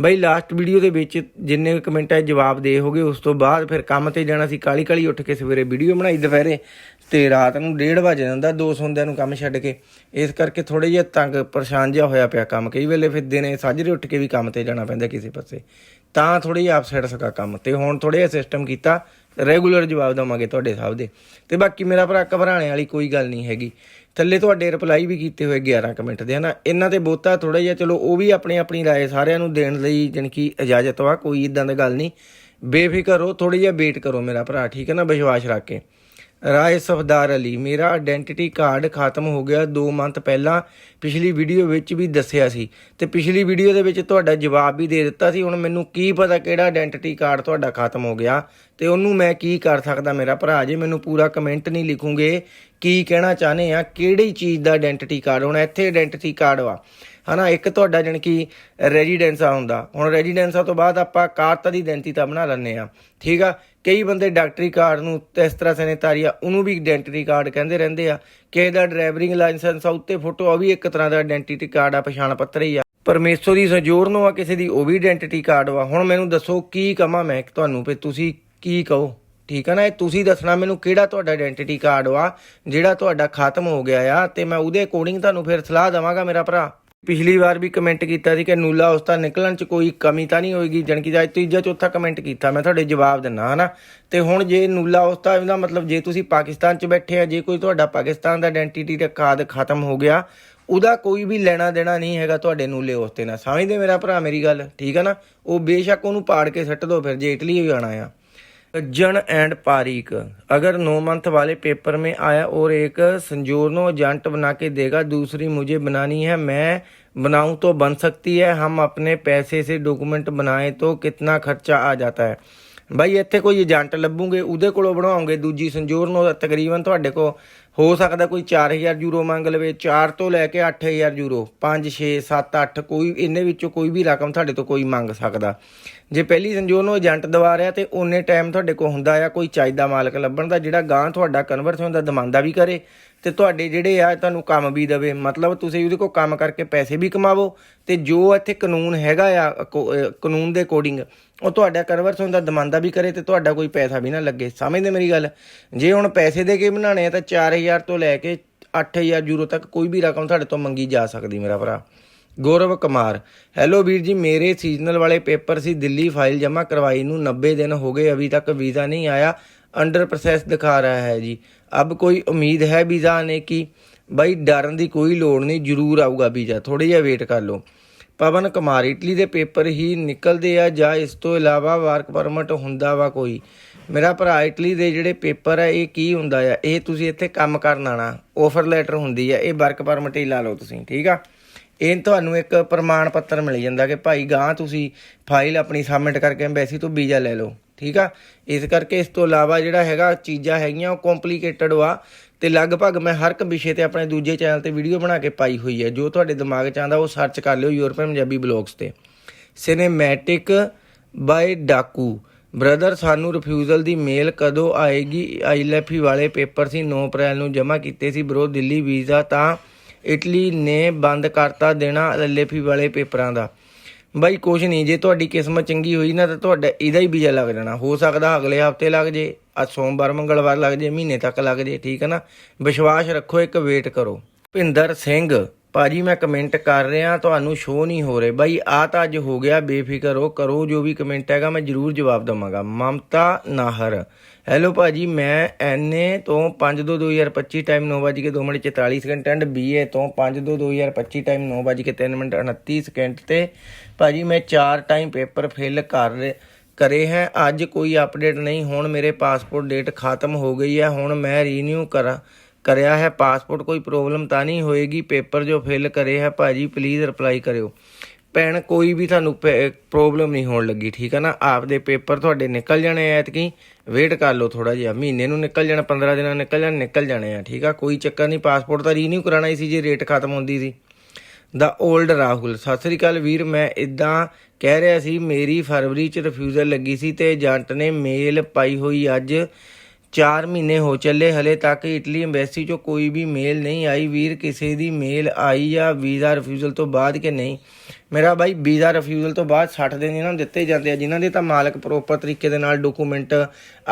ਬਈ ਲਾਸਟ ਵੀਡੀਓ ਦੇ ਵਿੱਚ ਜਿੰਨੇ ਕਮੈਂਟਾਂ ਜਵਾਬ ਦੇ ਹੋਗੇ। ਉਸ ਤੋਂ ਬਾਅਦ ਫਿਰ ਕੰਮ ਤੇ ਜਾਣਾ ਸੀ ਕਾਲੀ ਕਾਲੀ ਉੱਠ ਕੇ ਸਵੇਰੇ ਵੀਡੀਓ ਬਣਾਈ ਦੁਪਹਿਰੇ ਤੇ ਰਾਤ ਨੂੰ 1:30 ਵਜੇ ਜਾਂਦਾ ਦੋ ਸੌਂਦਿਆਂ ਨੂੰ ਕੰਮ ਛੱਡ ਕੇ। ਇਸ ਕਰਕੇ ਥੋੜੇ ਜਿਹਾ ਤੰਗ ਪਰੇਸ਼ਾਨ ਜਿਹਾ ਹੋਇਆ ਪਿਆ ਕੰਮ। ਕਈ ਵੇਲੇ ਫਿਰ ਦਿਨੇ ਸਾਜਰੇ ਉੱਠ ਕੇ ਵੀ ਕੰਮ ਤੇ ਜਾਣਾ ਪੈਂਦਾ ਕਿਸੇ ਪਾਸੇ। ਤਾਂ ਥੋੜੀ ਜਿਹੀ ਅਪਸੈਟ ਸਕਾ ਕੰਮ ਤੇ ਹੁਣ ਥੋੜੇ ਜਿਹਾ ਸਿਸਟਮ ਕੀਤਾ ਰੈਗੂਲਰ ਜਵਾਬ ਦਵਾਂਗੇ ਤੁਹਾਡੇ ਸਭ ਦੇ ਤੇ ਬਾਕੀ ਮੇਰਾ ਭਰਾ ਘਬਰਾਣੇ ਵਾਲੀ ਕੋਈ ਗੱਲ ਨਹੀਂ ਹੈਗੀ ਥੱਲੇ ਤੁਹਾਡੇ ਰਿਪਲਾਈ ਵੀ ਕੀਤੇ ਹੋਏ 11 ਕਮੈਂਟ ਦੇ ਹਨਾ ਇਹਨਾਂ ਤੇ ਬਹੁਤਾ ਥੋੜਾ ਜਿਹਾ ਚਲੋ ਉਹ ਵੀ ਆਪਣੀ ਆਪਣੀ رائے ਸਾਰਿਆਂ ਨੂੰ ਦੇਣ ਲਈ ਜਾਣੀ ਕਿ ਇਜਾਜ਼ਤ ਵਾ ਕੋਈ ਇਦਾਂ ਦੀ ਗੱਲ ਨਹੀਂ ਬੇਫਿਕਰ ਹੋ ਥੋੜੀ ਜਿਹਾ ਵੇਟ ਕਰੋ ਮੇਰਾ ਭਰਾ ਠੀਕ ਹੈ ਨਾ ਵਿਸ਼ਵਾਸ ਰੱਖ ਕੇ ਰਾਏ ਸਫਦਾਰ ਅਲੀ। ਮੇਰਾ ਆਇਡੈਂਟੀਟੀ ਕਾਰਡ ਖਤਮ ਹੋ ਗਿਆ 2 ਮੰਥ ਪਹਿਲਾਂ। ਪਿਛਲੀ ਵੀਡੀਓ ਵਿੱਚ ਵੀ ਦੱਸਿਆ ਸੀ। ਤੇ ਪਿਛਲੀ ਵੀਡੀਓ ਦੇ ਵਿੱਚ ਤੁਹਾਡਾ ਜਵਾਬ ਵੀ ਦੇ ਦਿੱਤਾ ਸੀ। ਹੁਣ ਮੈਨੂੰ ਕੀ ਪਤਾ ਕਿਹੜਾ ਆਇਡੈਂਟੀਟੀ ਕਾਰਡ ਤੁਹਾਡਾ ਖਤਮ ਹੋ ਗਿਆ। ਤੇ ਉਹਨੂੰ ਮੈਂ ਕੀ ਕਰ ਸਕਦਾ ਮੇਰਾ ਭਰਾ? ਜੇ ਮੈਨੂੰ ਪੂਰਾ ਕਮੈਂਟ ਨਹੀਂ ਲਿਖੂਗੇ, ਕੀ ਕਹਿਣਾ ਚਾਹਨੇ ਆ? ਕਿਹੜੀ ਚੀਜ਼ ਦਾ ਆਇਡੈਂਟੀਟੀ ਕਾਰਡ ਹੁਣ ਇੱਥੇ ਆਇਡੈਂਟੀਟੀ ਕਾਰਡ ਵਾ। ਹਨਾ, ਇੱਕ ਤੁਹਾਡਾ ਜਣ ਕਿ ਰੈਜੀਡੈਂਸਾ ਹੁੰਦਾ। ਹੁਣ ਰੈਜੀਡੈਂਸਾ ਤੋਂ ਬਾਅਦ ਆਪਾਂ ਕਾਰਤਾ ਦੀ ਆਇਡੈਂਟੀਟੀ ਬਣਾ ਲੈਂਦੇ ਆ। ਠੀਕ ਆ? ਕਈ ਬੰਦੇ ਡਾਕਟਰੀ ਕਾਰਡ ਨੂੰ ਇਸ ਤਰ੍ਹਾਂ ਸੈਨੇਟਰੀ ਆ ਉਹਨੂੰ ਵੀ ਆਇਡੈਂਟੀਟੀ ਕਾਰਡ ਕਹਿੰਦੇ ਰਹਿੰਦੇ ਆ। ਕਿਸੇ ਦਾ ਡਰਾਈਵਰਿੰਗ ਲਾਇਸੈਂਸ ਆ, ਉੱਤੇ ਫੋਟੋ ਆ ਵੀ ਇੱਕ ਤਰ੍ਹਾਂ ਦਾ ਆਇਡੈਂਟੀਟੀ ਕਾਰਡ ਆ, ਪਛਾਣ ਪੱਤਰ ਹੀ ਆ। ਪਰਮੇਸ਼ਵਰ ਦੀ ਸਜੋਰ ਨੂੰ ਆ, ਕਿਸੇ ਦੀ ਉਹ ਵੀ ਆਇਡੈਂਟੀਟੀ ਕਾਰਡ ਵਾ। ਹੁਣ ਮੈਨੂੰ ਦੱਸੋ, ਕੀ ਕਮਾਂ ਮੈਂ ਤੁਹਾਨੂੰ? ਵੀ ਤੁਸੀਂ ਕੀ ਕਹੋ? ਠੀਕ ਹੈ ਨਾ? ਇਹ ਤੁਸੀਂ ਦੱਸਣਾ ਮੈਨੂੰ ਕਿਹੜਾ ਤੁਹਾਡਾ ਆਇਡੈਂਟੀਟੀ ਕਾਰਡ ਵਾ, ਜਿਹੜਾ ਤੁਹਾਡਾ ਖਤਮ ਹੋ ਗਿਆ ਆ, ਤੇ ਮੈਂ ਉਹਦੇ ਅਕੋਰਡਿੰਗ ਤੁਹਾਨੂੰ ਫਿਰ ਸਲਾਹ ਦਵਾਂਗਾ ਮੇਰਾ ਭਰਾ। ਪਿਛਲੀ ਵਾਰ ਵੀ ਕਮੈਂਟ ਕੀਤਾ ਸੀ ਕਿ ਨੂਲਾ ਉਸਤਾ ਨਿਕਲਣ ਚ ਕੋਈ ਕਮੀ ਤਾਂ ਨਹੀਂ ਹੋਏਗੀ, ਜਣ ਕਿ ਅੱਜ ਤੀਜਾ ਚੌਥਾ ਕਮੈਂਟ ਕੀਤਾ। ਮੈਂ ਤੁਹਾਡੇ ਜਵਾਬ ਦਿੰਨਾ ਹਨਾ? ਤੇ ਹੁਣ ਜੇ ਨੂਲਾ ਉਸਤਾ ਇਹਦਾ ਮਤਲਬ ਜੇ ਤੁਸੀਂ ਪਾਕਿਸਤਾਨ ਚ ਬੈਠੇ ਆ, ਜੇ ਕੋਈ ਤੁਹਾਡਾ ਪਾਕਿਸਤਾਨ ਦਾ ਆਇਡੈਂਟੀਟੀ ਦਾ ਕਾਦ ਖਤਮ ਹੋ ਗਿਆ, ਉਹਦਾ ਕੋਈ ਵੀ ਲੈਣਾ ਦੇਣਾ ਨਹੀਂ ਹੈਗਾ ਤੁਹਾਡੇ ਨੂਲੇ ਉਸਤੇ ਨਾਲ ਸਮਝਦੇ ਮੇਰਾ ਭਰਾ ਮੇਰੀ ਗੱਲ? ਠੀਕ ਹੈ ਨਾ? ਉਹ ਬੇਸ਼ੱਕ ਉਹਨੂੰ ਪਾੜ ਕੇ ਸੱਟ ਦੋ ਫਿਰ, ਜੇ ਇਟਲੀ ਵੀ ਆਣਾ ਆ। जन एंड पारीक अगर नौ मंथ वाले पेपर में आया और एक संजोरनो एजेंट बना के देगा दूसरी मुझे बनानी है मैं बनाऊं तो बन सकती है हम अपने पैसे से डॉक्यूमेंट बनाए तो कितना खर्चा आ जाता है ਬਾਈ ਇੱਥੇ ਕੋਈ ਏਜੰਟ ਲੱਭੂਗੇ ਉਹਦੇ ਕੋਲੋਂ ਬਣਾਓਗੇ ਦੂਜੀ ਸੰਜੋਰ ਨੂੰ ਤਕਰੀਬਨ ਤੁਹਾਡੇ ਕੋ ਹੋ ਸਕਦਾ ਕੋਈ 4000 ਯੂਰੋ ਮੰਗ ਲਵੇ 4 ਤੋਂ ਲੈ ਕੇ 8000 ਯੂਰੋ 5 6 7 8 ਕੋਈ ਇੰਨੇ ਵਿੱਚੋਂ ਕੋਈ ਵੀ ਰਕਮ ਤੁਹਾਡੇ ਤੋਂ ਕੋਈ ਮੰਗ ਸਕਦਾ। ਜੇ ਪਹਿਲੀ ਸੰਜੋਗ ਨੂੰ ਏਜੰਟ ਦਵਾ ਰਿਹਾ ਤੇ ਉਹਨੇ ਟਾਈਮ ਤੁਹਾਡੇ ਕੋਲ ਹੁੰਦਾ ਆ, ਕੋਈ ਚਾਹੀਦਾ ਮਾਲਕ ਲੱਭਣ ਦਾ, ਜਿਹੜਾ ਗਾਂ ਤੁਹਾਡਾ ਕਨਵਰਟ ਹੁੰਦਾ ਦਮਾਂਦਾ ਵੀ ਕਰੇ ਤੇ ਤੁਹਾਡੇ ਜਿਹੜੇ ਆ ਤੁਹਾਨੂੰ ਕੰਮ ਵੀ ਦੇਵੇ। ਮਤਲਬ ਤੁਸੀਂ ਉਹਦੇ ਕੋਲ ਕੰਮ ਕਰਕੇ ਪੈਸੇ ਵੀ ਕਮਾਵੋ ਤੇ ਜੋ ਇੱਥੇ ਕਾਨੂੰਨ ਹੈਗਾ ਆ ਕਾਨੂੰਨ ਦੇ ਅਕੋਰਡਿੰਗ ਉਹ ਤੁਹਾਡਾ ਕਨਵਰਸ ਹੁੰਦਾ ਦਮਾਂਦਾ ਵੀ ਕਰੇ ਤੇ ਤੁਹਾਡਾ ਕੋਈ ਪੈਸਾ ਵੀ ਨਾ ਲੱਗੇ। ਸਮਝਦੇ ਮੇਰੀ ਗੱਲ? ਜੇ ਹੁਣ ਪੈਸੇ ਦੇ ਕੇ ਬਣਾਣੇ ਆ ਤਾਂ 4000 ਤੋਂ ਲੈ ਕੇ 8000 ਯੂਰੋ ਤੱਕ ਕੋਈ ਵੀ ਰਕਮ ਤੁਹਾਡੇ ਤੋਂ ਮੰਗੀ ਜਾ ਸਕਦੀ ਮੇਰਾ ਭਰਾ। ਗੌਰਵ ਕੁਮਾਰ ਹੈਲੋ ਵੀਰ ਜੀ, ਮੇਰੇ ਸੀਜ਼ਨਲ ਵਾਲੇ ਪੇਪਰ ਸੀ, ਦਿੱਲੀ ਫਾਈਲ ਜਮ੍ਹਾਂ ਕਰਵਾਈ ਨੂੰ 90 ਦਿਨ ਹੋ ਗਏ, ਅਭੀ ਤੱਕ ਵੀਜ਼ਾ ਨਹੀਂ ਆਇਆ। अंडर प्रोसेस दिखा रहा है जी अब कोई उम्मीद है वीज़ा आने की ਬਾਈ ਡਰਨ ਦੀ ਕੋਈ ਲੋੜ ਨਹੀਂ ਜ਼ਰੂਰ ਆਊਗਾ ਵੀਜ਼ਾ ਥੋੜੀ ਜਿਹਾ ਵੇਟ ਕਰ ਲਓ ਪਵਨ ਕੁਮਾਰ ਇਟਲੀ ਦੇ ਪੇਪਰ ਹੀ ਨਿਕਲਦੇ ਆ ਜਾਂ ਇਸ ਤੋਂ ਇਲਾਵਾ ਵਰਕ ਪਰਮਿਟ ਹੁੰਦਾ ਵਾ ਕੋਈ ਮੇਰਾ ਭਰਾ ਇਟਲੀ ਦੇ ਜਿਹੜੇ ਪੇਪਰ ਆ ਇਹ ਕੀ ਹੁੰਦਾ ਆ ਇਹ ਤੁਸੀਂ ਇੱਥੇ ਕੰਮ ਕਰਨ ਆਣਾ ਆਫਰ ਲੈਟਰ ਹੁੰਦੀ ਆ ਇਹ ਵਰਕ ਪਰਮਿਟ ਹੀ ਲਾ ਲਓ ਤੁਸੀਂ ਠੀਕ ਆ ਇਹ ਤੁਹਾਨੂੰ ਇੱਕ ਪ੍ਰਮਾਣ ਪੱਤਰ ਮਿਲ ਜਾਂਦਾ ਕਿ ਭਾਈ ਗਾਂ ਤੁਸੀਂ ਫਾਈਲ ਆਪਣੀ ਸਬਮਿਟ ਕਰਕੇ ਐਮਬੈਸੀ ਤੋਂ ਵੀਜ਼ਾ ਲੈ ਲਓ ਠੀਕ ਆ? ਇਸ ਕਰਕੇ ਇਸ ਤੋਂ ਇਲਾਵਾ ਜਿਹੜਾ ਹੈਗਾ ਚੀਜ਼ਾਂ ਹੈਗੀਆਂ, ਉਹ ਕੰਪਲਿਕੇਟਡ ਵਾ। ਤੇ ਲਗਭਗ ਮੈਂ ਹਰ ਇੱਕ ਵਿਸ਼ੇ ਤੇ ਆਪਣੇ ਦੂਜੇ ਚੈਨਲ ਤੇ ਵੀਡੀਓ ਬਣਾ ਕੇ ਪਾਈ ਹੋਈ ਹੈ। ਜੋ ਤੁਹਾਡੇ ਦਿਮਾਗ 'ਚ ਆਂਦਾ ਉਹ ਸਰਚ ਕਰ ਲਿਓ ਯੂਰਪੀਅਨ ਪੰਜਾਬੀ ਬਲੌਗਸ ਤੇ। ਸਿਨੇਮੈਟਿਕ ਬਾਈ ਡਾਕੂ ਬ੍ਰਦਰ ਸਾਨੂੰ ਰਿਫਿਊਜ਼ਲ ਦੀ ਮੇਲ ਕਦੋਂ ਆਏਗੀ? ਆਈਐਲਐਫਈ ਵਾਲੇ ਪੇਪਰ ਸੀ 9 ਅਪ੍ਰੈਲ ਨੂੰ ਜਮ੍ਹਾਂ ਕੀਤੇ ਸੀ ਬਰੋ ਦਿੱਲੀ ਵੀਜ਼ਾ ਤਾਂ ਇਟਲੀ ਨੇ ਬੰਦ ਕਰਤਾ ਦੇਣਾ ਐਲਐਫਈ ਵਾਲੇ ਪੇਪਰਾਂ ਦਾ। ਬਾਈ, ਕੁਛ ਨਹੀਂ, ਜੇ ਤੁਹਾਡੀ ਕਿਸਮਤ ਚੰਗੀ ਹੋਈ ਨਾ ਤਾਂ ਤੁਹਾਡਾ ਇਹਦਾ ਹੀ ਵੀਜ਼ਾ ਲੱਗ ਜਾਣਾ। ਹੋ ਸਕਦਾ ਅਗਲੇ ਹਫ਼ਤੇ ਲੱਗ ਜੇ, ਅੱਜ ਸੋਮਵਾਰ, ਮੰਗਲਵਾਰ ਲੱਗ ਜੇ, ਮਹੀਨੇ ਤੱਕ ਲੱਗ ਜੇ, ਠੀਕ ਹੈ ਨਾ? ਵਿਸ਼ਵਾਸ ਰੱਖੋ, ਇੱਕ ਵੇਟ ਕਰੋ। ਭਿੰਦਰ ਸਿੰਘ, ਭਾਜੀ, ਮੈਂ ਕਮੈਂਟ ਕਰ ਰਿਹਾ, ਤੁਹਾਨੂੰ ਸ਼ੋ ਨਹੀਂ ਹੋ ਰਹੇ। ਬਾਈ ਆ ਤਾਂ ਅੱਜ ਹੋ ਗਿਆ, ਬੇਫਿਕਰ ਹੋ, ਕਰੋ ਜੋ ਵੀ ਕਮੈਂਟ ਹੈਗਾ, ਮੈਂ ਜ਼ਰੂਰ ਜਵਾਬ ਦਵਾਂਗਾ। ਮਮਤਾ ਨਾਹਰ ਹੈਲੋ ਭਾਜੀ, ਮੈਂ ਐਨਏ ਤੋਂ 5/2/2025 ਟਾਈਮ 9:02:44 ਸਕਿੰਟ ਐਂਡ ਬੀਏ ਤੋਂ 5/2/2025 ਟਾਈਮ 9:03:29 ਸਕਿੰਟ ਤੇ ਭਾਜੀ ਮੈਂ ਚਾਰ ਟਾਈਮ ਪੇਪਰ ਫਿਲ ਕਰ ਰੇ- ਕਰੇ ਹੈ। ਅੱਜ ਕੋਈ ਅਪਡੇਟ ਨਹੀਂ, ਹੁਣ ਮੇਰੇ ਪਾਸਪੋਰਟ ਡੇਟ ਖਤਮ ਹੋ ਗਈ ਹੈ। ਹੁਣ ਮੈਂ ਰੀਨਿਊ ਕਰਾਂ, ਕਰਿਆ ਹੈ। ਪਾਸਪੋਰਟ ਕੋਈ ਪ੍ਰੋਬਲਮ ਤਾਂ ਨਹੀਂ ਹੋਏਗੀ। ਪੇਪਰ ਜੋ ਫਿਲ ਕਰੇ ਹੈ, ਭਾਜੀ ਪਲੀਜ਼ ਰਿਪਲਾਈ ਕਰਿਓ। ਭੈਣ, ਕੋਈ ਵੀ ਤੁਹਾਨੂੰ ਪ੍ਰੋਬਲਮ ਨਹੀਂ ਹੋਣ ਲੱਗੀ, ਠੀਕ ਹੈ ਨਾ? ਆਪਦੇ ਪੇਪਰ ਤੁਹਾਡੇ ਨਿਕਲ ਜਾਣੇ ਆ ਐਤਕੀ। ਵੇਟ ਕਰ ਲਓ ਥੋੜਾ ਜਿਹਾ। ਮਹੀਨੇ ਨੂੰ ਨਿਕਲ ਜਾਣਾ 15 ਦਿਨਾਂ ਨਿਕਲ ਜਾਣ, ਨਿਕਲ ਜਾਣੇ ਆ, ਠੀਕ ਆ? ਕੋਈ ਚੱਕਰ ਨਹੀਂ ਪਾਸਪੋਰਟ ਤਾਂ ਰੀਨਿਊ ਕਰਾਣਾ ਹੀ ਸੀ ਜੇ ਰੇਟ ਖਤਮ ਹੁੰਦੀ ਸੀ। ਦਾ 올ਡ ਰਾਹੁਲ। ਸਤਿ ਸ੍ਰੀ ਅਕਾਲ ਵੀਰ, ਮੈਂ ਇਦਾਂ ਕਹਿ ਰਿਹਾ ਸੀ, ਮੇਰੀ ਫਰਵਰੀ ਚ ਰਿਫਿਊਜ਼ਲ ਲੱਗੀ ਸੀ ਤੇ ਏਜੰਟ ਨੇ ਮੇਲ ਪਾਈ ਹੋਈ ਅੱਜ। 4 ਮਹੀਨੇ ਹੋ ਚੱਲੇ, ਹਲੇ ਤੱਕ ਇਟਲੀ ਐਮਬੈਸੀ ਚੋਂ ਕੋਈ ਵੀ ਮੇਲ ਨਹੀਂ ਆਈ। ਵੀਰ, ਕਿਸੇ ਦੀ ਮੇਲ ਆਈ ਆ ਵੀਜ਼ਾ ਰਿਫਿਊਜ਼ਲ ਤੋਂ ਬਾਅਦ ਕਿ ਨਹੀਂ? ਮੇਰਾ ਬਾਈ, ਵੀਜ਼ਾ ਰਿਫਿਊਜ਼ਲ ਤੋਂ ਬਾਅਦ 60 ਦਿਨ ਇਹਨਾਂ ਨੂੰ ਦਿੱਤੇ ਜਾਂਦੇ ਆ। ਜਿਨ੍ਹਾਂ ਦੇ ਤਾਂ ਮਾਲਕ ਪ੍ਰੋਪਰ ਤਰੀਕੇ ਦੇ ਨਾਲ ਡਾਕੂਮੈਂਟ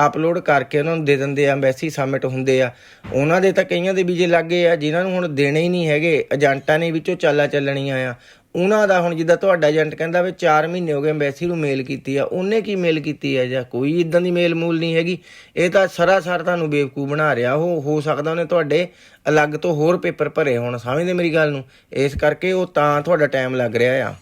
ਅਪਲੋਡ ਕਰਕੇ ਉਹਨਾਂ ਨੂੰ ਦੇ ਦਿੰਦੇ ਆ, ਐਮਬੈਸੀ ਸਬਮਿਟ ਹੁੰਦੇ ਆ। ਉਹਨਾਂ ਦੇ ਤਾਂ ਕਈਆਂ ਦੇ ਵੀਜ਼ੇ ਲੱਗੇ ਆ, ਜਿਨ੍ਹਾਂ ਨੂੰ ਹੁਣ ਦੇਣੇ ਹੀ ਨਹੀਂ ਹੈਗੇ, ਏਜੰਟਾਂ ਨੇ ਵਿੱਚੋਂ ਚਾਲਾ ਚੱਲਣੀਆਂ ਆ। ਉਹਨਾਂ ਦਾ ਹੁਣ ਜਿੱਦਾਂ ਤੁਹਾਡਾ ਏਜੰਟ ਕਹਿੰਦਾ ਵੀ 4 ਮਹੀਨੇ ਹੋ ਗਏ ਐਮਬੈਸੀ ਨੂੰ ਮੇਲ ਕੀਤੀ ਆ, ਉਹਨੇ ਕੀ ਮੇਲ ਕੀਤੀ ਆ ਜਾਂ ਕੋਈ ਇਦਾਂ ਦੀ ਮੇਲ ਮੂਲ ਨਹੀਂ ਹੈਗੀ। ਇਹ ਤਾਂ ਸਰਾਸਰ ਤੁਹਾਨੂੰ ਬੇਵਕੂ ਬਣਾ ਰਿਹਾ। ਉਹ ਹੋ ਸਕਦਾ ਉਹਨੇ ਤੁਹਾਡੇ ਅਲੱਗ ਤੋਂ ਹੋਰ ਪੇਪਰ ਭਰੇ ਹੋਣ, ਸਮਝਦੇ ਮੇਰੀ ਗੱਲ ਨੂੰ? ਇਸ ਕਰਕੇ ਉਹ ਤਾਂ ਤੁਹਾਡਾ ਟਾਈਮ ਲੱਗ ਰਿਹਾ ਆ।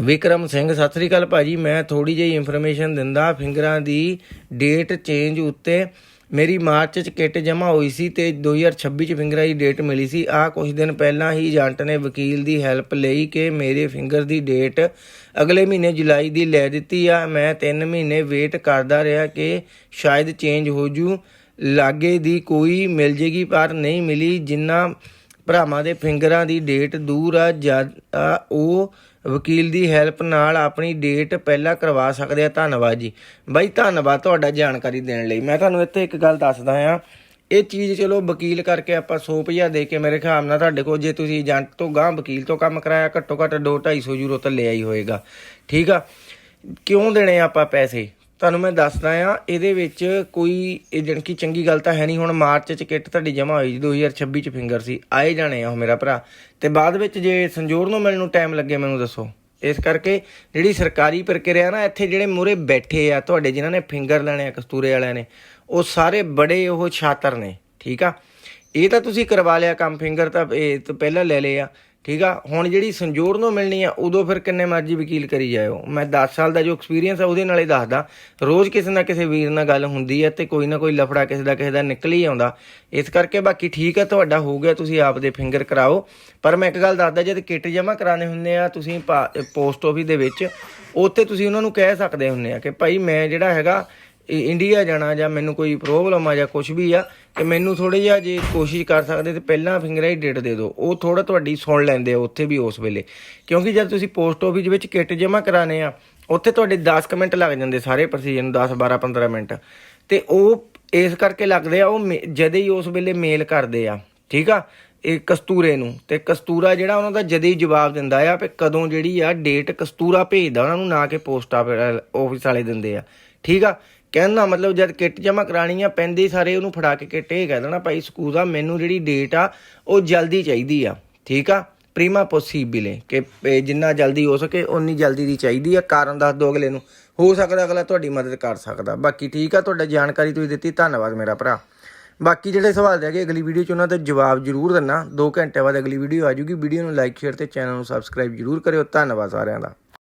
ਵਿਕਰਮ ਸਿੰਘ, ਸਤਿ ਸ੍ਰੀ ਅਕਾਲ ਭਾਜੀ। ਮੈਂ ਥੋੜੀ ਜਿਹੀ ਇਨਫੋਰਮੇਸ਼ਨ ਦਿੰਦਾ, ਫਿੰਗਰਾਂ ਦੀ ਡੇਟ ਚੇਂਜ ਉੱਤੇ। ਮੇਰੀ ਮਾਰਚ ਚ ਕਿੱਟ ਜਮ੍ਹਾਂ ਹੋਈ ਸੀ ਤੇ 2026 ਚ ਫਿੰਗਰਾਂ ਦੀ ਡੇਟ ਮਿਲੀ ਸੀ। ਆ ਕੁਝ ਦਿਨ ਪਹਿਲਾਂ ਹੀ ਏਜੰਟ ਨੇ ਵਕੀਲ ਦੀ ਹੈਲਪ ਲਈ ਕਿ ਮੇਰੇ ਫਿੰਗਰ ਦੀ ਡੇਟ ਅਗਲੇ ਮਹੀਨੇ ਜੁਲਾਈ ਦੀ ਲੈ ਦਿੱਤੀ ਆ। ਮੈਂ 3 ਮਹੀਨੇ ਵੇਟ ਕਰਦਾ ਰਿਹਾ ਕਿ ਸ਼ਾਇਦ ਚੇਂਜ ਹੋ ਜੂ। ਲਾਗੇ ਦੀ ਕੋਈ ਮਿਲ ਜੇਗੀ ਪਰ ਨਹੀਂ ਮਿਲੀ। ਜਿੰਨਾ ਭਰਾਵਾਂ ਦੇ ਫਿੰਗਰਾਂ ਦੀ ਡੇਟ ਦੂਰ ਆ, ਜਦ ਉਹ ਵਕੀਲ ਦੀ ਹੈਲਪ ਨਾਲ ਆਪਣੀ ਡੇਟ ਪਹਿਲਾਂ ਕਰਵਾ ਸਕਦੇ ਆ। ਧੰਨਵਾਦ ਜੀ। ਬਾਈ, ਧੰਨਵਾਦ ਤੁਹਾਡਾ ਜਾਣਕਾਰੀ ਦੇਣ ਲਈ। ਮੈਂ ਤੁਹਾਨੂੰ ਇੱਥੇ ਇੱਕ ਗੱਲ ਦੱਸਦਾ ਆ ਇਹ ਚੀਜ਼ ਚਲੋ ਵਕੀਲ ਕਰਕੇ ਆਪਾਂ 100 ਦੇ ਕੇ ਮੇਰੇ ਖਿਆਲ ਨਾਲ ਤੁਹਾਡੇ ਕੋਲ ਜੇ ਤੁਸੀਂ ਏਜੰਟ ਤੋਂ ਗਾਂ ਵਕੀਲ ਤੋਂ ਕੰਮ ਕਰਾਇਆ, ਘੱਟੋ ਘੱਟ 2 250 ਯੂਰੋ ਤਾਂ ਲਿਆ ਹੀ ਹੋਏਗਾ। ਠੀਕ ਆ? ਕਿਉਂ ਦੇਣੇ ਆਪਾਂ ਪੈਸੇ? ਤੁਹਾਨੂੰ ਮੈਂ ਦੱਸਦਾ ਆ ਇਹਦੇ ਵਿੱਚ ਕੋਈ ਏਜੰਟ ਕੀ ਚੰਗੀ ਗੱਲ ਤਾਂ ਹੈ ਨਹੀਂ, ਹੁਣ ਮਾਰਚ ਚ ਕਿੱਟ ਤੁਹਾਡੀ ਜਮ੍ਹਾਂ ਹੋਈ ਜੀ 2026 ਚ ਫਿੰਗਰ ਸੀ, ਆਏ ਜਾਣੇ ਆ ਉਹ ਮੇਰਾ ਭਰਾ। ਤੇ ਬਾਅਦ ਵਿੱਚ ਜੇ ਸੰਜੋਰ ਨੂੰ ਮਿਲਣ ਨੂੰ ਟਾਈਮ ਲੱਗੇ ਮੈਨੂੰ ਦੱਸੋ। ਇਸ ਕਰਕੇ ਜਿਹੜੀ ਸਰਕਾਰੀ ਪ੍ਰਕਿਰਿਆ ਨਾ, ਇੱਥੇ ਜਿਹੜੇ ਮੂਰੇ ਬੈਠੇ ਆ ਤੁਹਾਡੇ, ਜਿਨ੍ਹਾਂ ਨੇ ਫਿੰਗਰ ਲੈਣੇ ਆ, ਕਸਤੂਰੇ ਵਾਲਿਆਂ ਨੇ, ਉਹ ਸਾਰੇ ਬੜੇ ਉਹ ਛਾਤਰ ਨੇ, ਠੀਕ ਆ? ਇਹ ਤਾਂ ਤੁਸੀਂ ਕਰਵਾ ਲਿਆ ਕੰਮ, ਫਿੰਗਰ ਤਾਂ ਇਹ ਤੋਂ ਪਹਿਲਾਂ ਲੈ ਲਏ ਆ। ਠੀਕ ਆ? ਹੁਣ ਜਿਹੜੀ ਸੰਜੋਰ ਨੂੰ ਮਿਲਣੀ ਆ, ਉਦੋਂ ਫਿਰ ਕਿੰਨੇ ਮਰਜ਼ੀ ਵਕੀਲ ਕਰੀ ਜਾਇਓ। ਮੈਂ 10 ਸਾਲ ਦਾ ਜੋ ਐਕਸਪੀਰੀਅੰਸ ਆ, ਉਹਦੇ ਨਾਲ ਹੀ ਦੱਸਦਾ। ਰੋਜ਼ ਕਿਸੇ ਨਾ ਕਿਸੇ ਵੀਰ ਨਾਲ ਗੱਲ ਹੁੰਦੀ ਹੈ ਤੇ ਕੋਈ ਨਾ ਕੋਈ ਲਫੜਾ ਕਿਸੇ ਦਾ ਕਿਸੇ ਦਾ ਨਿਕਲ ਹੀ ਆਉਂਦਾ। ਇਸ ਕਰਕੇ ਬਾਕੀ ਠੀਕ ਆ, ਤੁਹਾਡਾ ਹੋ ਗਿਆ, ਤੁਸੀਂ ਆਪ ਦੇ ਫਿੰਗਰ ਕਰਾਓ। ਪਰ ਮੈਂ ਇੱਕ ਗੱਲ ਦੱਸਦਾ, ਜਦ ਕਿੱਟ ਜਮ੍ਹਾਂ ਕਰਾਣੇ ਹੁੰਦੇ ਆ, ਤੁਸੀਂ ਪੋਸਟ ਆਫਿਸ ਦੇ ਵਿੱਚ, ਉੱਥੇ ਤੁਸੀਂ ਉਹਨਾਂ ਨੂੰ ਕਹਿ ਸਕਦੇ ਹੁੰਦੇ ਆ ਕਿ ਭਾਈ ਮੈਂ ਜਿਹੜਾ ਹੈਗਾ ਇੰਡੀਆ ਜਾਣਾ ਜਾਂ ਮੈਨੂੰ ਕੋਈ ਪ੍ਰੋਬਲਮ ਆ ਜਾਂ ਕੁਝ ਵੀ ਆ ਕਿ ਮੈਨੂੰ ਥੋੜੇ ਜਿਹਾ ਜੇ ਕੋਸ਼ਿਸ਼ ਕਰ ਸਕਦੇ ਤੇ ਪਹਿਲਾਂ ਫਿੰਗਰ ਹੀ ਡੇਟ ਦੇ ਦਿਓ। ਉਹ ਥੋੜਾ ਤੁਹਾਡੀ ਸੁਣ ਲੈਂਦੇ ਆ ਉੱਥੇ ਵੀ ਉਸ ਵੇਲੇ। ਕਿਉਂਕਿ ਜਦ ਤੁਸੀਂ ਪੋਸਟ ਆਫਿਸ ਵਿੱਚ ਕਿੱਟ ਜਮ੍ਹਾਂ ਕਰਾਣੇ ਆ, ਉੱਥੇ ਤੁਹਾਡੇ 10 ਕੁ ਮਿੰਟ ਲੱਗ ਜਾਂਦੇ ਸਾਰੇ ਪ੍ਰੋਸੀਜਰ ਨੂੰ 10 12 15 ਮਿੰਟ। ਤੇ ਉਹ ਇਸ ਕਰਕੇ ਲੱਗਦੇ ਆ, ਉਹ ਮੇ- ਜਦੇ ਹੀ ਉਸ ਵੇਲੇ ਮੇਲ ਕਰਦੇ ਆ, ਠੀਕ ਆ? ਇਹ ਕਸਤੂਰੇ ਨੂੰ। ਤੇ ਕਸਤੂਰਾ ਜਿਹੜਾ ਉਹਨਾਂ ਦਾ ਜਦੇ ਹੀ ਜਵਾਬ ਦਿੰਦਾ ਆ ਕਿ ਕਦੋਂ ਜਿਹੜੀ ਆ ਡੇਟ ਕਸਤੂਰਾ ਭੇਜਦਾ, ਉਹਨਾਂ ਨੂੰ ਨਾ ਕਿ ਪੋਸਟ ਆਫਿਸ ਵਾਲੇ ਦਿੰਦੇ ਆ। ਠੀਕ ਆ? ਕਹਿੰਦਾ ਮਤਲਬ ਜਦ ਕਿੱਟ ਜਮਾ ਕਰਾਣੀ ਆ, ਪੈਂਦੇ ਸਾਰੇ ਉਹਨੂੰ ਫੜਾ ਕੇ ਕਿੱਟ, ਇਹ ਕਹਿ ਦੇਣਾ ਭਾਈ ਸਕੂਜ਼ਾ ਮੈਨੂੰ ਜਿਹੜੀ ਡੇਟ ਆ, ਉਹ ਜਲਦੀ ਚਾਹੀਦੀ ਆ। ਠੀਕ ਆ? ਪ੍ਰੀਮਾ ਪੋਸੀਬਲੇ ਕਿ ਜਿੰਨਾ ਜਲਦੀ ਹੋ ਸਕੇ ਉਨੀ ਜਲਦੀ ਦੀ ਚਾਹੀਦੀ ਆ। ਕਾਰਨ ਦੱਸ ਦੋ ਅਗਲੇ ਨੂੰ। ਹੋ ਸਕਦਾ ਅਗਲਾ ਤੁਹਾਡੀ ਮਦਦ ਕਰ ਸਕਦਾ। ਬਾਕੀ ਠੀਕ ਆ, ਤੁਹਾਡਾ ਜਾਣਕਾਰੀ ਤੁਸੀਂ ਦਿੱਤੀ, ਧੰਨਵਾਦ ਮੇਰਾ ਭਰਾ। ਬਾਕੀ ਜਿਹੜੇ ਸਵਾਲ ਰਹਿ ਗਏ, ਅਗਲੀ ਵੀਡੀਓ 'ਚ ਉਹਨਾਂ ਦਾ ਜਵਾਬ ਜ਼ਰੂਰ ਦੇਣਾ 2 ਘੰਟੇ ਬਾਅਦ ਅਗਲੀ ਵੀਡੀਓ ਆ ਜੂਗੀ ਵੀਡੀਓ ਨੂੰ ਲਾਈਕ ਸ਼ੇਅਰ ਤੇ ਚੈਨਲ ਨੂੰ ਸਬਸਕ੍ਰਾਈਬ ਜ਼ਰੂਰ ਕਰਿਓ। ਧੰਨਵਾਦ ਸਾਰਿਆਂ ਦਾ।